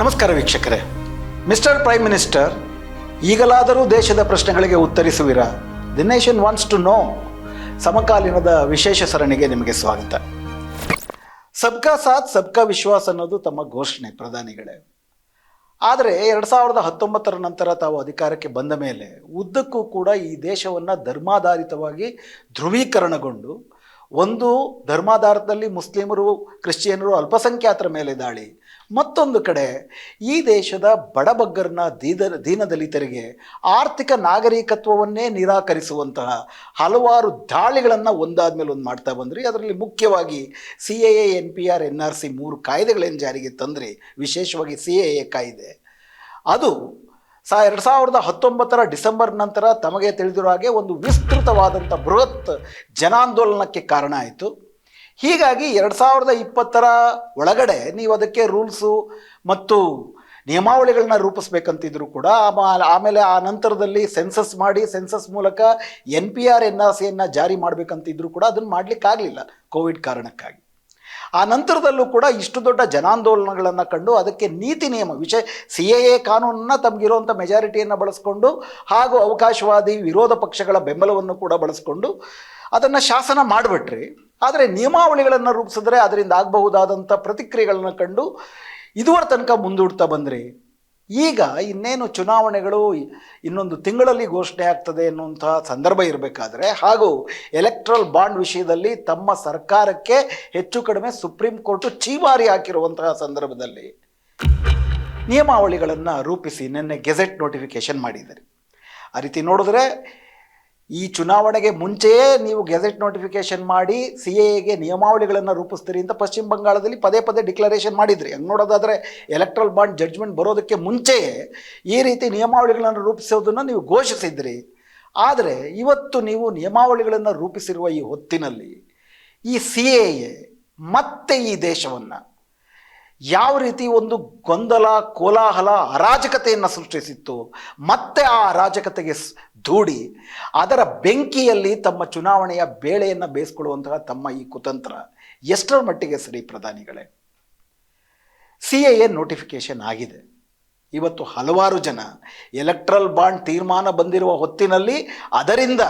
ನಮಸ್ಕಾರ ವೀಕ್ಷಕರೇ. Mister prime minister, ಈಗಲಾದರೂ ದೇಶದ ಪ್ರಶ್ನೆಗಳಿಗೆ ಉತ್ತರಿಸುವಿರಾ? The nation wants to know. ಸಮಕಾಲೀನದ ವಿಶೇಷ ಸರಣಿಗೆ ನಿಮಗೆ ಸ್ವಾಗತ. ಸಬ್ಕಾ ಸಾಥ್, ಸಬ್ಕಾ ವಿಶ್ವಾಸ ಅನ್ನೋದು ತಮ್ಮ ಘೋಷಣೆ ಪ್ರಧಾನಿಗಳೇ. ಆದರೆ ಎರಡು ಸಾವಿರದ ಹತ್ತೊಂಬತ್ತರ ನಂತರ ತಾವು ಅಧಿಕಾರಕ್ಕೆ ಬಂದ ಮೇಲೆ ಉದ್ದಕ್ಕೂ ಕೂಡ ಈ ದೇಶವನ್ನು ಧರ್ಮಾಧಾರಿತವಾಗಿ ಧ್ರುವೀಕರಣಗೊಂಡು ಒಂದು ಧರ್ಮಾಧಾರದಲ್ಲಿ ಮುಸ್ಲಿಮರು, ಕ್ರಿಶ್ಚಿಯನರು ಅಲ್ಪಸಂಖ್ಯಾತರ ಮೇಲೆ ದಾಳಿ ಮತ್ತೊಂದು ಕಡೆ, ಈ ದೇಶದ ಬಡಬಗ್ಗರನ್ನ ದೀದ, ದೀನದಲಿತರಿಗೆ ಆರ್ಥಿಕ ನಾಗರಿಕತ್ವವನ್ನೇ ನಿರಾಕರಿಸುವಂತಹ ಹಲವಾರು ದಾಳಿಗಳನ್ನು ಒಂದಾದ ಮೇಲೆ ಒಂದು ಮಾಡ್ತಾ ಬಂದ್ರಿ. ಅದರಲ್ಲಿ ಮುಖ್ಯವಾಗಿ C A N P R, N R C ಮೂರು ಕಾಯ್ದೆಗಳೇನು ಜಾರಿಗೆ ತಂದ್ರಿ? ವಿಶೇಷವಾಗಿ ಸಿ ಎ ಎ ಕಾಯ್ದೆ. ಅದು ಸಾ, ಎರಡು ಸಾವಿರದ ಹತ್ತೊಂಬತ್ತರ ಡಿಸೆಂಬರ್ ನಂತರ ತಮಗೆ ತಿಳಿದಿರೋ ಹಾಗೆ ಒಂದು ವಿಸ್ತೃತವಾದಂಥ ಬೃಹತ್ ಜನಾಂದೋಲನಕ್ಕೆ ಕಾರಣ ಆಯಿತು. ಹೀಗಾಗಿ ಎರಡು ಸಾವಿರದ ಇಪ್ಪತ್ತರ ಒಳಗಡೆ ನೀವು ಅದಕ್ಕೆ ರೂಲ್ಸು ಮತ್ತು ನಿಯಮಾವಳಿಗಳನ್ನ ರೂಪಿಸ್ಬೇಕಂತಿದ್ರು ಕೂಡ ಆಮ- ಆಮೇಲೆ ಆ ನಂತರದಲ್ಲಿ ಸೆನ್ಸಸ್ ಮಾಡಿ, ಸೆನ್ಸಸ್ ಮೂಲಕ N P R, N R ಸಿಯನ್ನು ಜಾರಿ ಮಾಡಬೇಕಂತಿದ್ರು ಕೂಡ ಅದನ್ನು ಮಾಡಲಿಕ್ಕಾಗಲಿಲ್ಲ ಕೋವಿಡ್ ಕಾರಣಕ್ಕಾಗಿ. ಆ ನಂತರದಲ್ಲೂ ಕೂಡ ಇಷ್ಟು ದೊಡ್ಡ ಜನಾಂದೋಲನಗಳನ್ನು ಕಂಡು ಅದಕ್ಕೆ ನೀತಿ ನಿಯಮ ವಿಷಯ ಸಿ ಎ ಎ ಕಾನೂನನ್ನು ತಮಗಿರುವಂಥ ಮೆಜಾರಿಟಿಯನ್ನು ಬಳಸ್ಕೊಂಡು ಹಾಗೂ ಅವಕಾಶವಾದಿ ವಿರೋಧ ಪಕ್ಷಗಳ ಬೆಂಬಲವನ್ನು ಕೂಡ ಬಳಸ್ಕೊಂಡು ಅದನ್ನು ಶಾಸನ ಮಾಡಿಬಿಟ್ರಿ. ಆದರೆ ನಿಯಮಾವಳಿಗಳನ್ನು ರೂಪಿಸಿದ್ರೆ ಅದರಿಂದ ಆಗಬಹುದಾದಂಥ ಪ್ರತಿಕ್ರಿಯೆಗಳನ್ನು ಕಂಡು ಇದುವರ ತನಕ ಮುಂದೂಡ್ತಾ ಬಂದ್ರಿ. ಈಗ ಇನ್ನೇನು ಚುನಾವಣೆಗಳು ಇನ್ನೊಂದು ತಿಂಗಳಲ್ಲಿ ಘೋಷಣೆ ಆಗ್ತದೆ ಎನ್ನುವಂತಹ ಸಂದರ್ಭ ಇರಬೇಕಾದ್ರೆ ಹಾಗೂ ಎಲೆಕ್ಟ್ರಲ್ ಬಾಂಡ್ ವಿಷಯದಲ್ಲಿ ತಮ್ಮ ಸರ್ಕಾರಕ್ಕೆ ಹೆಚ್ಚು ಕಡಿಮೆ ಸುಪ್ರೀಂ ಕೋರ್ಟು ಚೀಮಾರಿ ಹಾಕಿರುವಂತಹ ಸಂದರ್ಭದಲ್ಲಿ ನಿಯಮಾವಳಿಗಳನ್ನು ರೂಪಿಸಿ ನಿನ್ನೆ ಗೆಜೆಟ್ ನೋಟಿಫಿಕೇಶನ್ ಮಾಡಿದ್ದಾರೆ ಆ ರೀತಿ ನೋಡಿದ್ರೆ ಈ ಚುನಾವಣೆಗೆ ಮುಂಚೆಯೇ ನೀವು ಗೆಜೆಟ್ ನೋಟಿಫಿಕೇಶನ್ ಮಾಡಿ ಸಿ ಎಗೆ ನಿಯಮಾವಳಿಗಳನ್ನು ರೂಪಿಸ್ತೀರಿ ಅಂತ ಪಶ್ಚಿಮ ಬಂಗಾಳದಲ್ಲಿ ಪದೇ ಪದೇ ಡಿಕ್ಲರೇಷನ್ ಮಾಡಿದ್ರಿ. ಹಂಗೆ ನೋಡೋದಾದರೆ ಎಲೆಕ್ಟ್ರಲ್ ಬಾಂಡ್ ಜಡ್ಜ್ಮೆಂಟ್ ಬರೋದಕ್ಕೆ ಮುಂಚೆಯೇ ಈ ರೀತಿ ನಿಯಮಾವಳಿಗಳನ್ನು ರೂಪಿಸೋದನ್ನು ನೀವು ಘೋಷಿಸಿದ್ರಿ. ಆದರೆ ಇವತ್ತು ನೀವು ನಿಯಮಾವಳಿಗಳನ್ನು ರೂಪಿಸಿರುವ ಈ ಹೊತ್ತಿನಲ್ಲಿ ಈ ಸಿ ಎ ಮತ್ತೆ ಈ ದೇಶವನ್ನು ಯಾವ ರೀತಿ ಒಂದು ಗೊಂದಲ, ಕೋಲಾಹಲ, ಅರಾಜಕತೆಯನ್ನು ಸೃಷ್ಟಿಸಿತ್ತು, ಮತ್ತೆ ಆ ಅರಾಜಕತೆಗೆ ದೂಡಿ, ಅದರ ಬೆಂಕಿಯಲ್ಲಿ ತಮ್ಮ ಚುನಾವಣೆಯ ಬೇಳೆಯನ್ನು ಬೇಯಿಸ್ಕೊಳ್ಳುವಂತಹ ತಮ್ಮ ಈ ಕುತಂತ್ರ, ಎಷ್ಟರ ಮಟ್ಟಿಗೆ ಸರಿ ಪ್ರಧಾನಿಗಳೇ? ಸಿ ಎ ನೋಟಿಫಿಕೇಶನ್ ಆಗಿದೆ. ಇವತ್ತು ಹಲವಾರು ಜನ ಎಲೆಕ್ಟ್ರಲ್ ಬಾಂಡ್ ತೀರ್ಮಾನ ಬಂದಿರುವ ಹೊತ್ತಿನಲ್ಲಿ ಅದರಿಂದ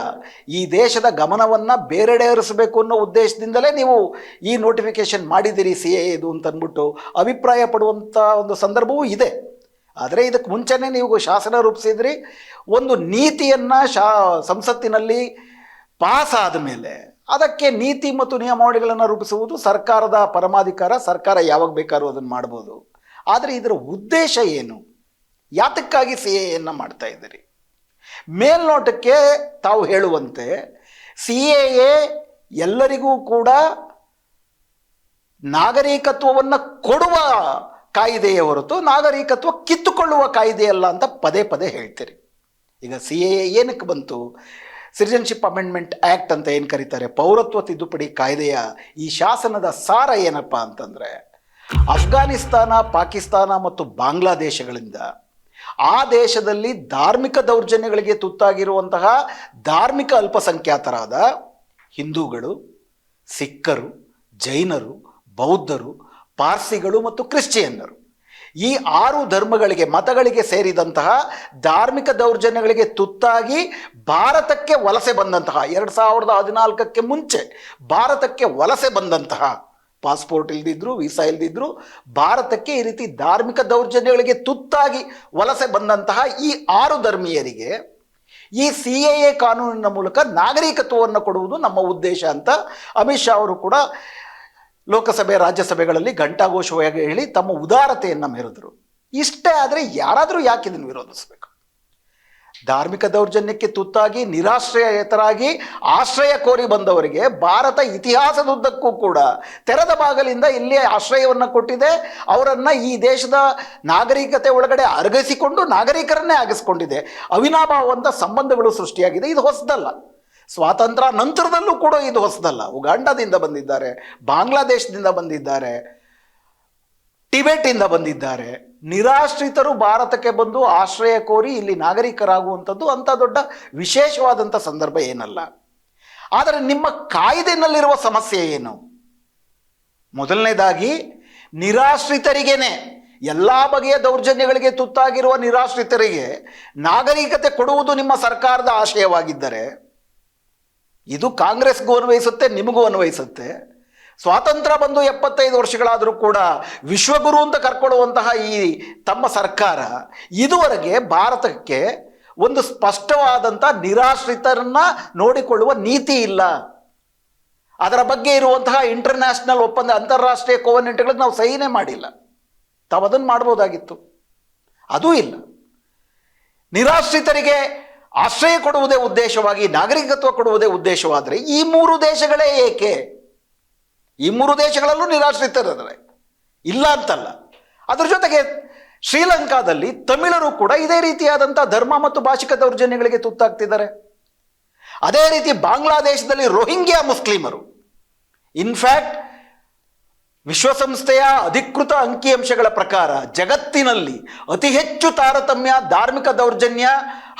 ಈ ದೇಶದ ಗಮನವನ್ನು ಬೇರೆಡೆ ಹರಿಸಬೇಕು ಅನ್ನೋ ಉದ್ದೇಶದಿಂದಲೇ ನೀವು ಈ ನೋಟಿಫಿಕೇಶನ್ ಮಾಡಿದ್ದೀರಿ ಸಿ ಎ ಇದು ಅಂತ ಅಂದ್ಬಿಟ್ಟು ಅಭಿಪ್ರಾಯ ಪಡುವಂಥ ಒಂದು ಸಂದರ್ಭವೂ ಇದೆ. ಆದರೆ ಇದಕ್ಕೆ ಮುಂಚೆನೇ ನೀವು ಶಾಸನ ರೂಪಿಸಿದ್ರಿ. ಒಂದು ನೀತಿಯನ್ನು ಶಾ, ಸಂಸತ್ತಿನಲ್ಲಿ ಪಾಸ್ ಆದ ಮೇಲೆ ಅದಕ್ಕೆ ನೀತಿ ಮತ್ತು ನಿಯಮಾವಳಿಗಳನ್ನು ರೂಪಿಸುವುದು ಸರ್ಕಾರದ ಪರಮಾಧಿಕಾರ, ಸರ್ಕಾರ ಯಾವಾಗ ಬೇಕಾದ್ರೂ ಅದನ್ನು ಮಾಡ್ಬೋದು. ಆದರೆ ಇದರ ಉದ್ದೇಶ ಏನು? ಯಾತಕ್ಕಾಗಿ ಸಿ ಎಯನ್ನು ಮಾಡ್ತಾ ಇದ್ದೀರಿ? ಮೇಲ್ನೋಟಕ್ಕೆ ತಾವು ಹೇಳುವಂತೆ ಸಿ ಎ ಎಲ್ಲರಿಗೂ ಕೂಡ ನಾಗರಿಕತ್ವವನ್ನು ಕೊಡುವ ಕಾಯ್ದೆಯ ಹೊರತು ನಾಗರಿಕತ್ವ ಕಿತ್ತುಕೊಳ್ಳುವ ಕಾಯ್ದೆಯಲ್ಲ ಅಂತ ಪದೇ ಪದೇ ಹೇಳ್ತೀರಿ. ಈಗ ಸಿ ಎ ಏನಕ್ಕೆ ಬಂತು? ಸಿಟಿಜನ್ಶಿಪ್ ಅಮೆಂಡ್ಮೆಂಟ್ ಆ್ಯಕ್ಟ್ ಅಂತ ಏನು ಕರೀತಾರೆ? ಪೌರತ್ವ ತಿದ್ದುಪಡಿ ಕಾಯ್ದೆಯ ಈ ಶಾಸನದ ಸಾರ ಏನಪ್ಪ ಅಂತಂದರೆ, ಅಫ್ಘಾನಿಸ್ತಾನ, ಪಾಕಿಸ್ತಾನ ಮತ್ತು ಬಾಂಗ್ಲಾದೇಶಗಳಿಂದ ಆ ದೇಶದಲ್ಲಿ ಧಾರ್ಮಿಕ ದೌರ್ಜನ್ಯಗಳಿಗೆ ತುತ್ತಾಗಿರುವಂತಹ ಧಾರ್ಮಿಕ ಅಲ್ಪಸಂಖ್ಯಾತರಾದ ಹಿಂದೂಗಳು, ಸಿಖ್ಖರು, ಜೈನರು, ಬೌದ್ಧರು, ಪಾರ್ಸಿಗಳು ಮತ್ತು ಕ್ರಿಶ್ಚಿಯನ್ನರು. ಈ ಆರು ಧರ್ಮಗಳಿಗೆ, ಮತಗಳಿಗೆ ಸೇರಿದಂತಹ ಧಾರ್ಮಿಕ ದೌರ್ಜನ್ಯಗಳಿಗೆ ತುತ್ತಾಗಿ ಭಾರತಕ್ಕೆ ವಲಸೆ ಬಂದಂತಹ, ಎರಡು ಸಾವಿರದ ಹದಿನಾಲ್ಕಕ್ಕೆ ಮುಂಚೆ ಭಾರತಕ್ಕೆ ವಲಸೆ ಬಂದಂತಹ ಪಾಸ್ಪೋರ್ಟ್ ಇಲ್ದಿದ್ರು ವೀಸಾ ಇಲ್ದಿದ್ರು, ಭಾರತಕ್ಕೆ ಈ ರೀತಿ ಧಾರ್ಮಿಕ ದೌರ್ಜನ್ಯಗಳಿಗೆ ತುತ್ತಾಗಿ ವಲಸೆ ಬಂದಂತಹ ಈ ಆರು ಧರ್ಮೀಯರಿಗೆ ಈ ಸಿ ಎ ಎ ಕಾನೂನಿನ ಮೂಲಕ ನಾಗರಿಕತ್ವವನ್ನು ಕೊಡುವುದು ನಮ್ಮ ಉದ್ದೇಶ ಅಂತ ಅಮಿತ್ ಶಾ ಅವರು ಕೂಡ ಲೋಕಸಭೆ, ರಾಜ್ಯಸಭೆಗಳಲ್ಲಿ ಘಂಟಾಘೋಷವಾಗಿ ಹೇಳಿ ತಮ್ಮ ಉದಾರತೆಯನ್ನು ಮೆರೆದರು. ಇಷ್ಟೇ ಆದರೆ ಯಾರಾದರೂ ಯಾಕೆ ಇದನ್ನು ವಿರೋಧಿಸಬೇಕು? ಧಾರ್ಮಿಕ ದೌರ್ಜನ್ಯಕ್ಕೆ ತುತ್ತಾಗಿ, ನಿರಾಶ್ರಯತರಾಗಿ, ಆಶ್ರಯ ಕೋರಿ ಬಂದವರಿಗೆ ಭಾರತ ಇತಿಹಾಸದುದ್ದಕ್ಕೂ ಕೂಡ ತೆರೆದ ಬಾಗಲಿಂದ ಇಲ್ಲಿ ಆಶ್ರಯವನ್ನು ಕೊಟ್ಟಿದೆ. ಅವರನ್ನು ಈ ದೇಶದ ನಾಗರಿಕತೆ ಒಳಗಡೆ ಅರಗಿಸಿಕೊಂಡು ನಾಗರಿಕರನ್ನೇ ಆಗಿಸ್ಕೊಂಡಿದೆ. ಅವಿನಾಭಾವಂತ ಸಂಬಂಧಗಳು ಸೃಷ್ಟಿಯಾಗಿದೆ. ಇದು ಹೊಸದಲ್ಲ. ಸ್ವಾತಂತ್ರ್ಯ ನಂತರದಲ್ಲೂ ಕೂಡ ಇದು ಹೊಸದಲ್ಲ. ಉಗಾಂಡದಿಂದ ಬಂದಿದ್ದಾರೆ, ಬಾಂಗ್ಲಾದೇಶದಿಂದ ಬಂದಿದ್ದಾರೆ. ಟಿಬೆಟಿಂದ ಬಂದಿದ್ದಾರೆ. ನಿರಾಶ್ರಿತರು ಭಾರತಕ್ಕೆ ಬಂದು ಆಶ್ರಯ ಕೋರಿ ಇಲ್ಲಿ ನಾಗರಿಕರಾಗುವಂಥದ್ದು ಅಂಥ ದೊಡ್ಡ ವಿಶೇಷವಾದಂಥ ಸಂದರ್ಭ ಏನಲ್ಲ. ಆದರೆ ನಿಮ್ಮ ಕಾಯ್ದೆನಲ್ಲಿರುವ ಸಮಸ್ಯೆ ಏನು? ಮೊದಲನೇದಾಗಿ, ನಿರಾಶ್ರಿತರಿಗೇನೆ ಎಲ್ಲ ಬಗೆಯ ದೌರ್ಜನ್ಯಗಳಿಗೆ ತುತ್ತಾಗಿರುವ ನಿರಾಶ್ರಿತರಿಗೆ ನಾಗರಿಕತೆ ಕೊಡುವುದು ನಿಮ್ಮ ಸರ್ಕಾರದ ಆಶಯವಾಗಿದ್ದರೆ, ಇದು ಕಾಂಗ್ರೆಸ್ಗೂ ಅನ್ವಯಿಸುತ್ತೆ, ನಿಮಗೂ ಅನ್ವಯಿಸುತ್ತೆ. ಸ್ವಾತಂತ್ರ್ಯ ಬಂದು ಎಪ್ಪತ್ತೈದು ವರ್ಷಗಳಾದರೂ ಕೂಡ ವಿಶ್ವಗುರು ಅಂತ ಕರ್ಕೊಳ್ಳುವಂತಹ ಈ ತಮ್ಮ ಸರ್ಕಾರ ಇದುವರೆಗೆ ಭಾರತಕ್ಕೆ ಒಂದು ಸ್ಪಷ್ಟವಾದಂಥ ನಿರಾಶ್ರಿತರನ್ನ ನೋಡಿಕೊಳ್ಳುವ ನೀತಿ ಇಲ್ಲ. ಅದರ ಬಗ್ಗೆ ಇರುವಂತಹ ಇಂಟರ್ನ್ಯಾಷನಲ್ ಒಪ್ಪಂದ ಅಂತಾರಾಷ್ಟ್ರೀಯ ಕೋವನೆಂಟ್ಗಳಿಗೆ ನಾವು ಸಹಿನೇ ಮಾಡಿಲ್ಲ. ತಾವು ಅದನ್ನು ಮಾಡ್ಬೋದಾಗಿತ್ತು ಅದೂ ಇಲ್ಲ. ನಿರಾಶ್ರಿತರಿಗೆ ಆಶ್ರಯ ಕೊಡುವುದೇ ಉದ್ದೇಶವಾಗಿ, ನಾಗರಿಕತ್ವ ಕೊಡುವುದೇ ಉದ್ದೇಶವಾದರೆ ಈ ಮೂರು ದೇಶಗಳೇ ಏಕೆ ಈ ಮೂರು ದೇಶಗಳಲ್ಲೂ ನಿರಾಶ್ರಿತರಿದ್ದಾರೆ ಇಲ್ಲ ಅಂತಲ್ಲ. ಅದ್ರ ಜೊತೆಗೆ ಶ್ರೀಲಂಕಾದಲ್ಲಿ ತಮಿಳರು ಕೂಡ ಇದೇ ರೀತಿಯಾದಂಥ ಧರ್ಮ ಮತ್ತು ಭಾಷಿಕ ದೌರ್ಜನ್ಯಗಳಿಗೆ ತುತ್ತಾಗ್ತಿದ್ದಾರೆ. ಅದೇ ರೀತಿ ಬಾಂಗ್ಲಾದೇಶದಲ್ಲಿ ರೋಹಿಂಗ್ಯಾ ಮುಸ್ಲಿಮರು. ಇನ್ಫ್ಯಾಕ್ಟ್ ವಿಶ್ವಸಂಸ್ಥೆಯ ಅಧಿಕೃತ ಅಂಕಿಅಂಶಗಳ ಪ್ರಕಾರ ಜಗತ್ತಿನಲ್ಲಿ ಅತಿ ಹೆಚ್ಚು ತಾರತಮ್ಯ, ಧಾರ್ಮಿಕ ದೌರ್ಜನ್ಯ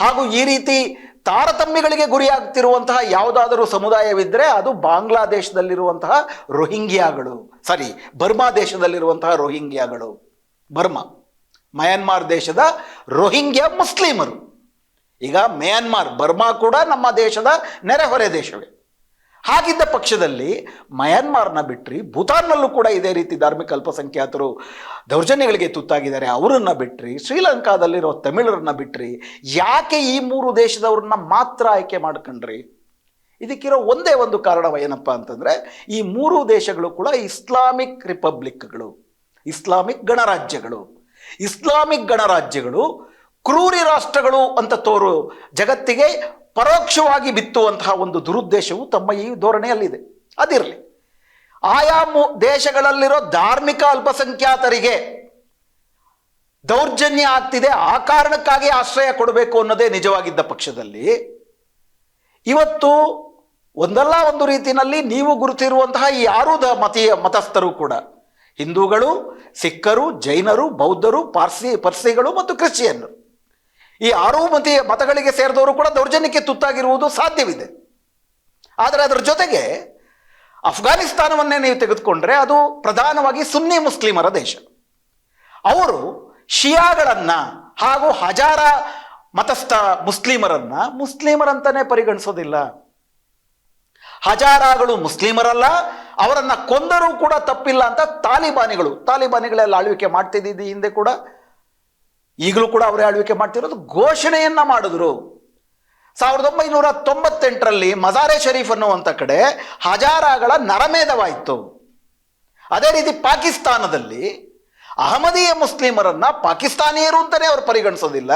ಹಾಗೂ ಈ ರೀತಿ ತಾರತಮ್ಯಗಳಿಗೆ ಗುರಿಯಾಗ್ತಿರುವಂತಹ ಯಾವುದಾದರೂ ಸಮುದಾಯವಿದ್ದರೆ ಅದು ಬಾಂಗ್ಲಾದೇಶದಲ್ಲಿರುವಂತಹ ರೋಹಿಂಗ್ಯಾಗಳು. ಸಾರಿ, ಬರ್ಮಾ ದೇಶದಲ್ಲಿರುವಂತಹ ರೋಹಿಂಗ್ಯಾಗಳು. ಬರ್ಮಾ, ಮಯನ್ಮಾರ್ ದೇಶದ ರೋಹಿಂಗ್ಯಾ ಮುಸ್ಲಿಮರು. ಈಗ ಮ್ಯಾನ್ಮಾರ್, ಬರ್ಮಾ ಕೂಡ ನಮ್ಮ ದೇಶದ ನೆರೆಹೊರೆ ದೇಶವೇ. ಹಾಗಿದ್ದ ಪಕ್ಷದಲ್ಲಿ ಮಯನ್ಮಾರ್ನ ಬಿಟ್ಟರೆ ಭೂತಾನ್ನಲ್ಲೂ ಕೂಡ ಇದೇ ರೀತಿ ಧಾರ್ಮಿಕ ಅಲ್ಪಸಂಖ್ಯಾತರು ದೌರ್ಜನ್ಯಗಳಿಗೆ ತುತ್ತಾಗಿದ್ದಾರೆ, ಅವರನ್ನ ಬಿಟ್ಟರೆ ಶ್ರೀಲಂಕಾದಲ್ಲಿರೋ ತಮಿಳರನ್ನ ಬಿಟ್ಟರೆ ಯಾಕೆ ಈ ಮೂರು ದೇಶದವ್ರನ್ನ ಮಾತ್ರ ಆಯ್ಕೆ ಮಾಡ್ಕೊಂಡ್ರಿ? ಇದಕ್ಕಿರೋ ಒಂದೇ ಒಂದು ಕಾರಣ ಏನಪ್ಪ ಅಂತಂದರೆ, ಈ ಮೂರು ದೇಶಗಳು ಕೂಡ ಇಸ್ಲಾಮಿಕ್ ರಿಪಬ್ಲಿಕ್ಗಳು, ಇಸ್ಲಾಮಿಕ್ ಗಣರಾಜ್ಯಗಳು. ಇಸ್ಲಾಮಿಕ್ ಗಣರಾಜ್ಯಗಳು ಕ್ರೂರಿ ರಾಷ್ಟ್ರಗಳು ಅಂತ ತೋರು ಜಗತ್ತಿಗೆ ಪರೋಕ್ಷವಾಗಿ ಬಿತ್ತುವಂತಹ ಒಂದು ದುರುದ್ದೇಶವು ತಮ್ಮ ಈ ಧೋರಣೆಯಲ್ಲಿದೆ. ಅದಿರಲಿ. ಆಯಾ ದೇಶಗಳಲ್ಲಿರೋ ಧಾರ್ಮಿಕ ಅಲ್ಪಸಂಖ್ಯಾತರಿಗೆ ದೌರ್ಜನ್ಯ ಆಗ್ತಿದೆ, ಆ ಕಾರಣಕ್ಕಾಗಿ ಆಶ್ರಯ ಕೊಡಬೇಕು ಅನ್ನೋದೇ ನಿಜವಾಗಿದ್ದ ಪಕ್ಷದಲ್ಲಿ. ಇವತ್ತು ಒಂದಲ್ಲ ಒಂದು ರೀತಿಯಲ್ಲಿ ನೀವು ಗುರುತಿರುವಂತಹ ಈ ಯಾರೂ ದ ಮತೀಯ ಮತಸ್ಥರು ಕೂಡ. ಹಿಂದೂಗಳು, ಸಿಖ್ಖರು, ಜೈನರು, ಬೌದ್ಧರು, ಪಾರ್ಸಿ, ಪರ್ಸಿಗಳು ಮತ್ತು ಕ್ರಿಶ್ಚಿಯನ್ನರು ಈ ಆರೂ ಮತೀಯ ಮತಗಳಿಗೆ ಸೇರಿದವರು ಕೂಡ ದೌರ್ಜನ್ಯಕ್ಕೆ ತುತ್ತಾಗಿರುವುದು ಸಾಧ್ಯವಿದೆ. ಆದರೆ ಅದರ ಜೊತೆಗೆ ಅಫ್ಘಾನಿಸ್ತಾನವನ್ನೇ ನೀವು ತೆಗೆದುಕೊಂಡ್ರೆ ಅದು ಪ್ರಧಾನವಾಗಿ ಸುನ್ನಿ ಮುಸ್ಲಿಮರ ದೇಶ. ಅವರು ಶಿಯಾಗಳನ್ನು ಹಾಗೂ ಹಜಾರ ಮತಸ್ಥ ಮುಸ್ಲಿಮರನ್ನ ಮುಸ್ಲಿಮರಂತಾನೆ ಪರಿಗಣಿಸೋದಿಲ್ಲ. ಹಜಾರಾಗಳು ಮುಸ್ಲಿಮರಲ್ಲ, ಅವರನ್ನು ಕೊಂದರೂ ಕೂಡ ತಪ್ಪಿಲ್ಲ ಅಂತ ತಾಲಿಬಾನಿಗಳು, ತಾಲಿಬಾನಿಗಳೆಲ್ಲ ಆಳ್ವಿಕೆ ಮಾಡ್ತಿದ್ದಿದ್ದು ಹಿಂದೆ ಕೂಡ ಈಗಲೂ ಕೂಡ ಅವರೇ ಆಳ್ವಿಕೆ ಮಾಡ್ತಿರೋದು ಘೋಷಣೆಯನ್ನ ಮಾಡಿದ್ರು. ಸಾವಿರದ ಒಂಬೈನೂರ ತೊಂಬತ್ತೆಂಟರಲ್ಲಿ ಮಜಾರೆ ಶರೀಫ್ ಅನ್ನುವಂಥ ಕಡೆ ಹಜಾರಾಗಳ ನರಮೇಧವಾಯಿತು. ಅದೇ ರೀತಿ ಪಾಕಿಸ್ತಾನದಲ್ಲಿ ಅಹಮದೀಯ ಮುಸ್ಲಿಮರನ್ನ ಪಾಕಿಸ್ತಾನಿಯರು ಅಂತಲೇ ಅವರು ಪರಿಗಣಿಸೋದಿಲ್ಲ,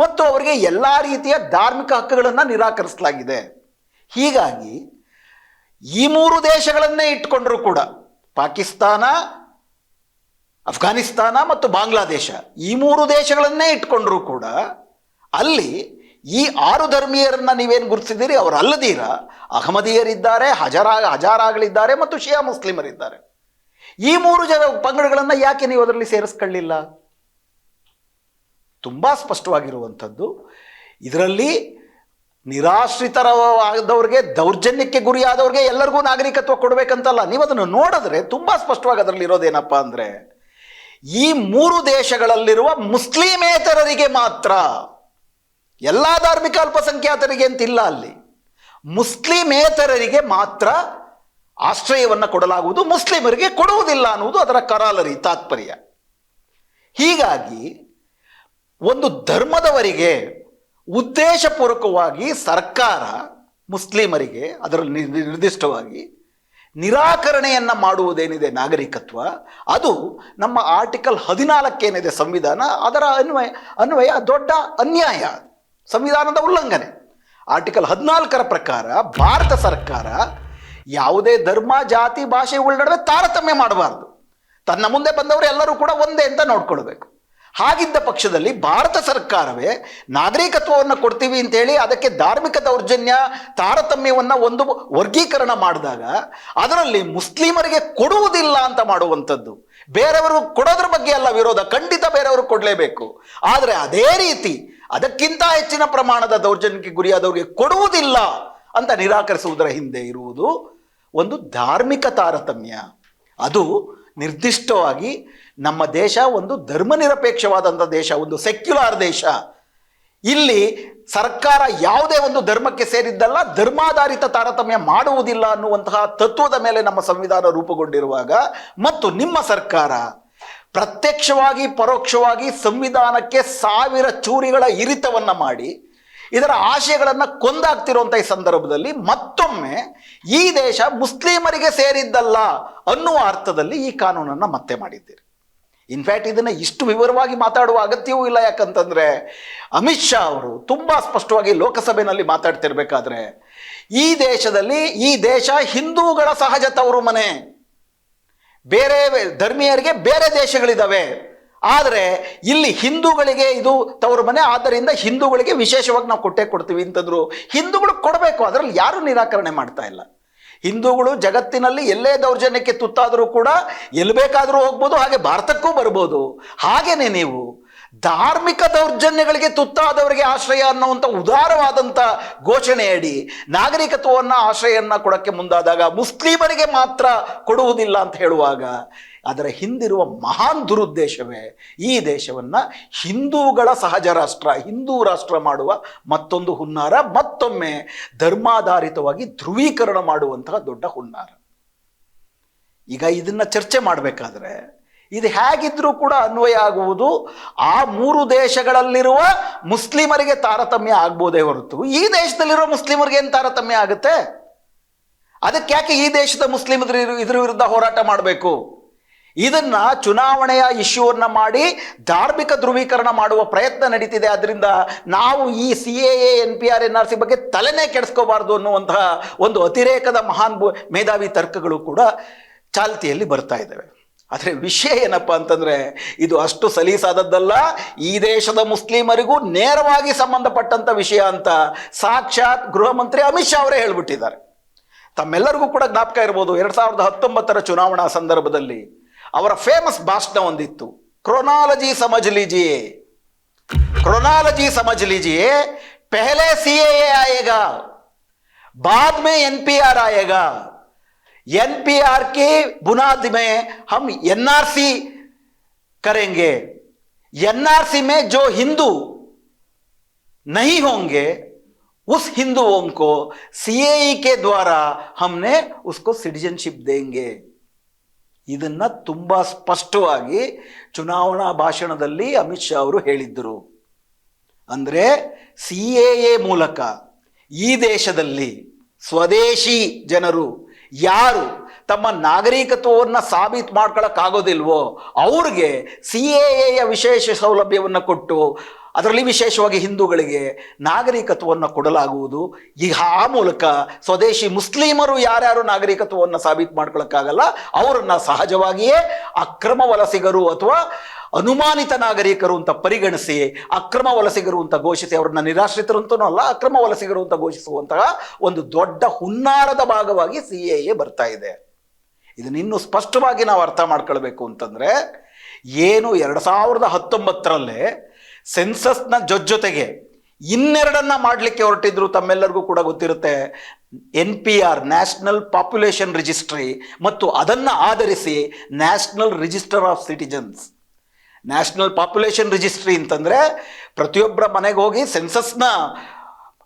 ಮತ್ತು ಅವರಿಗೆ ಎಲ್ಲ ರೀತಿಯ ಧಾರ್ಮಿಕ ಹಕ್ಕುಗಳನ್ನು ನಿರಾಕರಿಸಲಾಗಿದೆ. ಹೀಗಾಗಿ ಈ ಮೂರು ದೇಶಗಳನ್ನೇ ಇಟ್ಕೊಂಡ್ರು ಕೂಡ ಪಾಕಿಸ್ತಾನ ಅಫ್ಘಾನಿಸ್ತಾನ ಮತ್ತು ಬಾಂಗ್ಲಾದೇಶ, ಈ ಮೂರು ದೇಶಗಳನ್ನೇ ಇಟ್ಕೊಂಡ್ರು ಕೂಡ ಅಲ್ಲಿ ಈ ಆರು ಧರ್ಮೀಯರನ್ನ ನೀವೇನು ಗುರುತಿಸಿದ್ದೀರಿ? ಅವರು ಅಲ್ಲದೀರ. ಅಹಮದೀಯರಿದ್ದಾರೆ, ಹಜಾರಾ, ಹಜಾರಾಗಳಿದ್ದಾರೆ ಮತ್ತು ಶಿಯಾ ಮುಸ್ಲಿಮರಿದ್ದಾರೆ. ಈ ಮೂರು ಜನ ಪಂಗಡಗಳನ್ನು ಯಾಕೆ ನೀವು ಅದರಲ್ಲಿ ಸೇರಿಸ್ಕೊಳ್ಳಿಲ್ಲ? ತುಂಬ ಸ್ಪಷ್ಟವಾಗಿರುವಂಥದ್ದು, ಇದರಲ್ಲಿ ನಿರಾಶ್ರಿತರವಾದವ್ರಿಗೆ ದೌರ್ಜನ್ಯಕ್ಕೆ ಗುರಿಯಾದವ್ರಿಗೆ ಎಲ್ಲರಿಗೂ ನಾಗರಿಕತ್ವ ಕೊಡಬೇಕಂತಲ್ಲ, ನೀವು ಅದನ್ನು ನೋಡಿದ್ರೆ ತುಂಬ ಸ್ಪಷ್ಟವಾಗಿ ಅದರಲ್ಲಿ ಇರೋದೇನಪ್ಪ ಅಂದರೆ ಈ ಮೂರು ದೇಶಗಳಲ್ಲಿರುವ ಮುಸ್ಲಿಮೇತರರಿಗೆ ಮಾತ್ರ, ಎಲ್ಲ ಧಾರ್ಮಿಕ ಅಲ್ಪಸಂಖ್ಯಾತರಿಗೆ ಅಂತಿಲ್ಲ ಅಲ್ಲಿ. ಮುಸ್ಲಿಮೇತರರಿಗೆ ಮಾತ್ರ ಆಶ್ರಯವನ್ನು ಕೊಡಲಾಗುವುದು, ಮುಸ್ಲಿಮರಿಗೆ ಕೊಡುವುದಿಲ್ಲ ಅನ್ನುವುದು ಅದರ ಕರಾಲರಿ, ತಾತ್ಪರ್ಯ. ಹೀಗಾಗಿ ಒಂದು ಧರ್ಮದವರಿಗೆ ಉದ್ದೇಶಪೂರ್ವಕವಾಗಿ ಸರ್ಕಾರ ಮುಸ್ಲಿಮರಿಗೆ ಅದರಲ್ಲಿ ನಿರ್- ನಿರ್ದಿಷ್ಟವಾಗಿ ನಿರಾಕರಣೆಯನ್ನು ಮಾಡುವುದೇನಿದೆ ನಾಗರಿಕತ್ವ? ಅದು ನಮ್ಮ ಆರ್ಟಿಕಲ್ ಹದಿನಾಲ್ಕೇನಿದೆ ಸಂವಿಧಾನ, ಅದರ ಅನ್ವಯ ಅನ್ವಯ ದೊಡ್ಡ ಅನ್ಯಾಯ, ಸಂವಿಧಾನದ ಉಲ್ಲಂಘನೆ. ಆರ್ಟಿಕಲ್ ಹದಿನಾಲ್ಕರ ಪ್ರಕಾರ ಭಾರತ ಸರ್ಕಾರ ಯಾವುದೇ ಧರ್ಮ, ಜಾತಿ, ಭಾಷೆ ನಡುವೆ ತಾರತಮ್ಯ ಮಾಡಬಾರ್ದು. ತನ್ನ ಮುಂದೆ ಬಂದವರು ಎಲ್ಲರೂ ಕೂಡ ಒಂದೇ ಅಂತ ನೋಡ್ಕೊಳ್ಬೇಕು. ಹಾಗಿದ್ದ ಪಕ್ಷದಲ್ಲಿ ಭಾರತ ಸರ್ಕಾರವೇ ನಾಗರಿಕತ್ವವನ್ನು ಕೊಡ್ತೀವಿ ಅಂತೇಳಿ ಅದಕ್ಕೆ ಧಾರ್ಮಿಕ ದೌರ್ಜನ್ಯ, ತಾರತಮ್ಯವನ್ನು ಒಂದು ವರ್ಗೀಕರಣ ಮಾಡಿದಾಗ ಅದರಲ್ಲಿ ಮುಸ್ಲಿಮರಿಗೆ ಕೊಡುವುದಿಲ್ಲ ಅಂತ ಮಾಡುವಂಥದ್ದು. ಬೇರೆಯವರು ಕೊಡೋದ್ರ ಬಗ್ಗೆ ಅಲ್ಲ ವಿರೋಧ, ಖಂಡಿತ ಬೇರೆಯವರು ಕೊಡಲೇಬೇಕು. ಆದರೆ ಅದೇ ರೀತಿ ಅದಕ್ಕಿಂತ ಹೆಚ್ಚಿನ ಪ್ರಮಾಣದ ದೌರ್ಜನ್ಯಕ್ಕೆ ಗುರಿಯಾದವರಿಗೆ ಕೊಡುವುದಿಲ್ಲ ಅಂತ ನಿರಾಕರಿಸುವುದರ ಹಿಂದೆ ಇರುವುದು ಒಂದು ಧಾರ್ಮಿಕ ತಾರತಮ್ಯ. ಅದು ನಿರ್ದಿಷ್ಟವಾಗಿ ನಮ್ಮ ದೇಶ ಒಂದು ಧರ್ಮನಿರಪೇಕ್ಷವಾದಂಥ ದೇಶ, ಒಂದು ಸೆಕ್ಯುಲಾರ್ ದೇಶ. ಇಲ್ಲಿ ಸರ್ಕಾರ ಯಾವುದೇ ಒಂದು ಧರ್ಮಕ್ಕೆ ಸೇರಿದ್ದಲ್ಲ, ಧರ್ಮಾಧಾರಿತ ತಾರತಮ್ಯ ಮಾಡುವುದಿಲ್ಲ ಅನ್ನುವಂತಹ ತತ್ವದ ಮೇಲೆ ನಮ್ಮ ಸಂವಿಧಾನ ರೂಪುಗೊಂಡಿರುವಾಗ ಮತ್ತು ನಿಮ್ಮ ಸರ್ಕಾರ ಪ್ರತ್ಯಕ್ಷವಾಗಿ, ಪರೋಕ್ಷವಾಗಿ ಸಂವಿಧಾನಕ್ಕೆ ಸಾವಿರ ಚೂರಿಗಳ ಇರಿತವನ್ನು ಮಾಡಿ ಇದರ ಆಶಯಗಳನ್ನು ಕೊಂದಾಗ್ತಿರುವಂಥ ಈ ಸಂದರ್ಭದಲ್ಲಿ ಮತ್ತೊಮ್ಮೆ ಈ ದೇಶ ಮುಸ್ಲಿಮರಿಗೆ ಸೇರಿದ್ದಲ್ಲ ಅನ್ನುವ ಅರ್ಥದಲ್ಲಿ ಈ ಕಾನೂನನ್ನು ಮತ್ತೆ ಮಾಡಿದ್ದೀರಿ. ಇನ್ಫ್ಯಾಕ್ಟ್ ಇದನ್ನು ಇಷ್ಟು ವಿವರವಾಗಿ ಮಾತಾಡುವ ಅಗತ್ಯವೂ ಇಲ್ಲ. ಯಾಕಂತಂದರೆ ಅಮಿತ್ ಶಾ ಅವರು ತುಂಬ ಸ್ಪಷ್ಟವಾಗಿ ಲೋಕಸಭೆಯಲ್ಲಿ ಮಾತಾಡ್ತಿರ್ಬೇಕಾದ್ರೆ ಈ ದೇಶದಲ್ಲಿ ಈ ದೇಶ ಹಿಂದೂಗಳ ಸಹಜ ತವರು ಮನೆ. ಬೇರೆ ಧರ್ಮೀಯರಿಗೆ ಬೇರೆ ದೇಶಗಳಿದ್ದಾವೆ ಆದರೆ ಇಲ್ಲಿ ಹಿಂದೂಗಳಿಗೆ ಇದು ತವರು ಮನೆ, ಆದ್ದರಿಂದ ಹಿಂದೂಗಳಿಗೆ ವಿಶೇಷವಾಗಿ ನಾವು ಕೊಟ್ಟೆ ಕೊಡ್ತೀವಿ ಅಂತಂದ್ರು ಹಿಂದೂಗಳು ಕೊಡಬೇಕು, ಅದರಲ್ಲಿ ಯಾರು ನಿರಾಕರಣೆ ಮಾಡ್ತಾ ಇಲ್ಲ. ಹಿಂದೂಗಳು ಜಗತ್ತಿನಲ್ಲಿ ಎಲ್ಲೇ ದೌರ್ಜನ್ಯಕ್ಕೆ ತುತ್ತಾದರೂ ಕೂಡ ಎಲ್ಲಿ ಬೇಕಾದರೂ ಹೋಗ್ಬೋದು, ಹಾಗೆ ಭಾರತಕ್ಕೂ ಬರ್ಬೋದು. ಹಾಗೇನೆ ನೀವು, ಧಾರ್ಮಿಕ ದೌರ್ಜನ್ಯಗಳಿಗೆ ತುತ್ತಾದವರಿಗೆ ಆಶ್ರಯ ಅನ್ನುವಂಥ ಉದಾರವಾದಂಥ ಘೋಷಣೆಯಡಿ ನಾಗರಿಕತ್ವವನ್ನು ಆಶ್ರಯವನ್ನು ಕೊಡೋಕ್ಕೆ ಮುಂದಾದಾಗ ಮುಸ್ಲಿಮರಿಗೆ ಮಾತ್ರ ಕೊಡುವುದಿಲ್ಲ ಅಂತ ಹೇಳುವಾಗ ಅದರ ಹಿಂದಿರುವ ಮಹಾನ್ ದುರುದ್ದೇಶವೇ ಈ ದೇಶವನ್ನು ಹಿಂದೂಗಳ ಸಹಜ ರಾಷ್ಟ್ರ, ಹಿಂದೂ ರಾಷ್ಟ್ರ ಮಾಡುವ ಮತ್ತೊಂದು ಹುನ್ನಾರ, ಮತ್ತೊಮ್ಮೆ ಧರ್ಮಾಧಾರಿತವಾಗಿ ಧ್ರುವೀಕರಣ ಮಾಡುವಂತಹ ದೊಡ್ಡ ಹುನ್ನಾರ. ಈಗ ಇದನ್ನು ಚರ್ಚೆ ಮಾಡಬೇಕಾದ್ರೆ ಇದು ಹೇಗಿದ್ರೂ ಕೂಡ ಅನ್ವಯ ಆಗುವುದು ಆ ಮೂರು ದೇಶಗಳಲ್ಲಿರುವ ಮುಸ್ಲಿಮರಿಗೆ ತಾರತಮ್ಯ ಆಗ್ಬೋದೇ ಹೊರತು ಈ ದೇಶದಲ್ಲಿರುವ ಮುಸ್ಲಿಮರಿಗೆ ಏನು ತಾರತಮ್ಯ ಆಗುತ್ತೆ? ಅದಕ್ಕೆ ಯಾಕೆ ಈ ದೇಶದ ಮುಸ್ಲಿಮರು ಇದ್ರ ವಿರುದ್ಧ ಹೋರಾಟ ಮಾಡಬೇಕು? ಇದನ್ನ ಚುನಾವಣೆಯ ಇಶ್ಯೂವನ್ನ ಮಾಡಿ ಧಾರ್ಮಿಕ ಧ್ರುವೀಕರಣ ಮಾಡುವ ಪ್ರಯತ್ನ ನಡೀತಿದೆ. ಆದ್ದರಿಂದ ನಾವು ಈ C A N P R, N R C ಬಗ್ಗೆ ತಲೆನೇ ಕೆಡಿಸ್ಕೋಬಾರ್ದು ಅನ್ನುವಂತಹ ಒಂದು ಅತಿರೇಕದ ಮಹಾನ್ ಮೇಧಾವಿ ತರ್ಕಗಳು ಕೂಡ ಚಾಲ್ತಿಯಲ್ಲಿ ಬರ್ತಾ ಇದ್ದಾವೆ. ಆದರೆ ವಿಷಯ ಏನಪ್ಪ ಅಂತಂದ್ರೆ ಇದು ಅಷ್ಟು ಸಲೀಸಾದದ್ದಲ್ಲ. ಈ ದೇಶದ ಮುಸ್ಲಿಮರಿಗೂ ನೇರವಾಗಿ ಸಂಬಂಧಪಟ್ಟಂತ ವಿಷಯ ಅಂತ ಸಾಕ್ಷಾತ್ ಗೃಹ ಮಂತ್ರಿ ಅಮಿತ್ ಶಾ ಅವರೇ ಹೇಳ್ಬಿಟ್ಟಿದ್ದಾರೆ. ತಮ್ಮೆಲ್ಲರಿಗೂ ಕೂಡ ಜ್ಞಾಪಕ ಇರ್ಬೋದು, ಎರಡು ಸಾವಿರದ ಹತ್ತೊಂಬತ್ತರ ಚುನಾವಣಾ ಸಂದರ್ಭದಲ್ಲಿ ಅವರ ಫೇಮಸ್ ಭಾಷಣ ಒಂದಿತ್ತು. ಕ್ರೊನಾಲಜಿ ಸಮಜ್ क्रोनोलॉजी समझ लीजिए पहले सीएए आएगा बाद में एनपीआर आएगा एनपीआर की बुनाद में हम एनआरसी करेंगे एनआरसी में जो हिंदू नहीं होंगे उस हिंदुओं को सीएई के द्वारा हमने उसको सिटीजनशिप देंगे ಇದನ್ನ ತುಂಬಾ ಸ್ಪಷ್ಟವಾಗಿ ಚುನಾವಣಾ ಭಾಷಣದಲ್ಲಿ ಅಮಿತ್ ಶಾ ಅವರು ಹೇಳಿದ್ದರು ಅಂದ್ರೆ ಸಿ ಎ ಮೂಲಕ ಈ ದೇಶದಲ್ಲಿ ಸ್ವದೇಶಿ ಜನರು ಯಾರು ತಮ್ಮ ನಾಗರಿಕತ್ವವನ್ನು ಸಾಬೀತು ಮಾಡ್ಕೊಳಕ್ಕಾಗೋದಿಲ್ವೋ ಅವ್ರಿಗೆ ಸಿ ಎ ಎಯ ವಿಶೇಷ ಸೌಲಭ್ಯವನ್ನು ಕೊಟ್ಟು ಅದರಲ್ಲಿ ವಿಶೇಷವಾಗಿ ಹಿಂದೂಗಳಿಗೆ ನಾಗರಿಕತ್ವವನ್ನು ಕೊಡಲಾಗುವುದು. ಈ ಆ ಮೂಲಕ ಸ್ವದೇಶಿ ಮುಸ್ಲಿಮರು ಯಾರ್ಯಾರು ನಾಗರಿಕತ್ವವನ್ನು ಸಾಬೀತು ಮಾಡ್ಕೊಳಕ್ಕಾಗಲ್ಲ, ಅವರನ್ನು ಸಹಜವಾಗಿಯೇ ಅಕ್ರಮ ವಲಸಿಗರು ಅಥವಾ ಅನುಮಾನಿತ ನಾಗರಿಕರು ಅಂತ ಪರಿಗಣಿಸಿ, ಅಕ್ರಮ ವಲಸಿಗರು ಅಂತ ಘೋಷಿಸಿ ಅವ್ರನ್ನ ನಿರಾಶ್ರಿತರು ಅಂತನೂ ಅಲ್ಲ, ಅಕ್ರಮ ವಲಸಿಗರು ಅಂತ ಘೋಷಿಸುವಂತಹ ಒಂದು ದೊಡ್ಡ ಹುನ್ನಾರದ ಭಾಗವಾಗಿ ಸಿ ಎ ಬರ್ತಾ ಇದೆ. ಇದನ್ನು ಇನ್ನೂ ಸ್ಪಷ್ಟವಾಗಿ ನಾವು ಅರ್ಥ ಮಾಡ್ಕೊಳ್ಬೇಕು ಅಂತಂದ್ರೆ, ಏನು ಎರಡು ಸಾವಿರದ ಹತ್ತೊಂಬತ್ತರಲ್ಲೇ ಸೆನ್ಸಸ್ನ ಜೊತೆಗೆ ಇನ್ನೆರಡನ್ನ ಮಾಡಲಿಕ್ಕೆ ಹೊರಟಿದ್ರು ತಮ್ಮೆಲ್ಲರಿಗೂ ಕೂಡ ಗೊತ್ತಿರುತ್ತೆ. N P R national population registry ಮತ್ತು ಅದನ್ನು ಆಧರಿಸಿ national register of citizens. National population registry ಅಂತಂದರೆ ಪ್ರತಿಯೊಬ್ಬರ ಮನೆಗೆ ಹೋಗಿ ಸೆನ್ಸಸ್ನ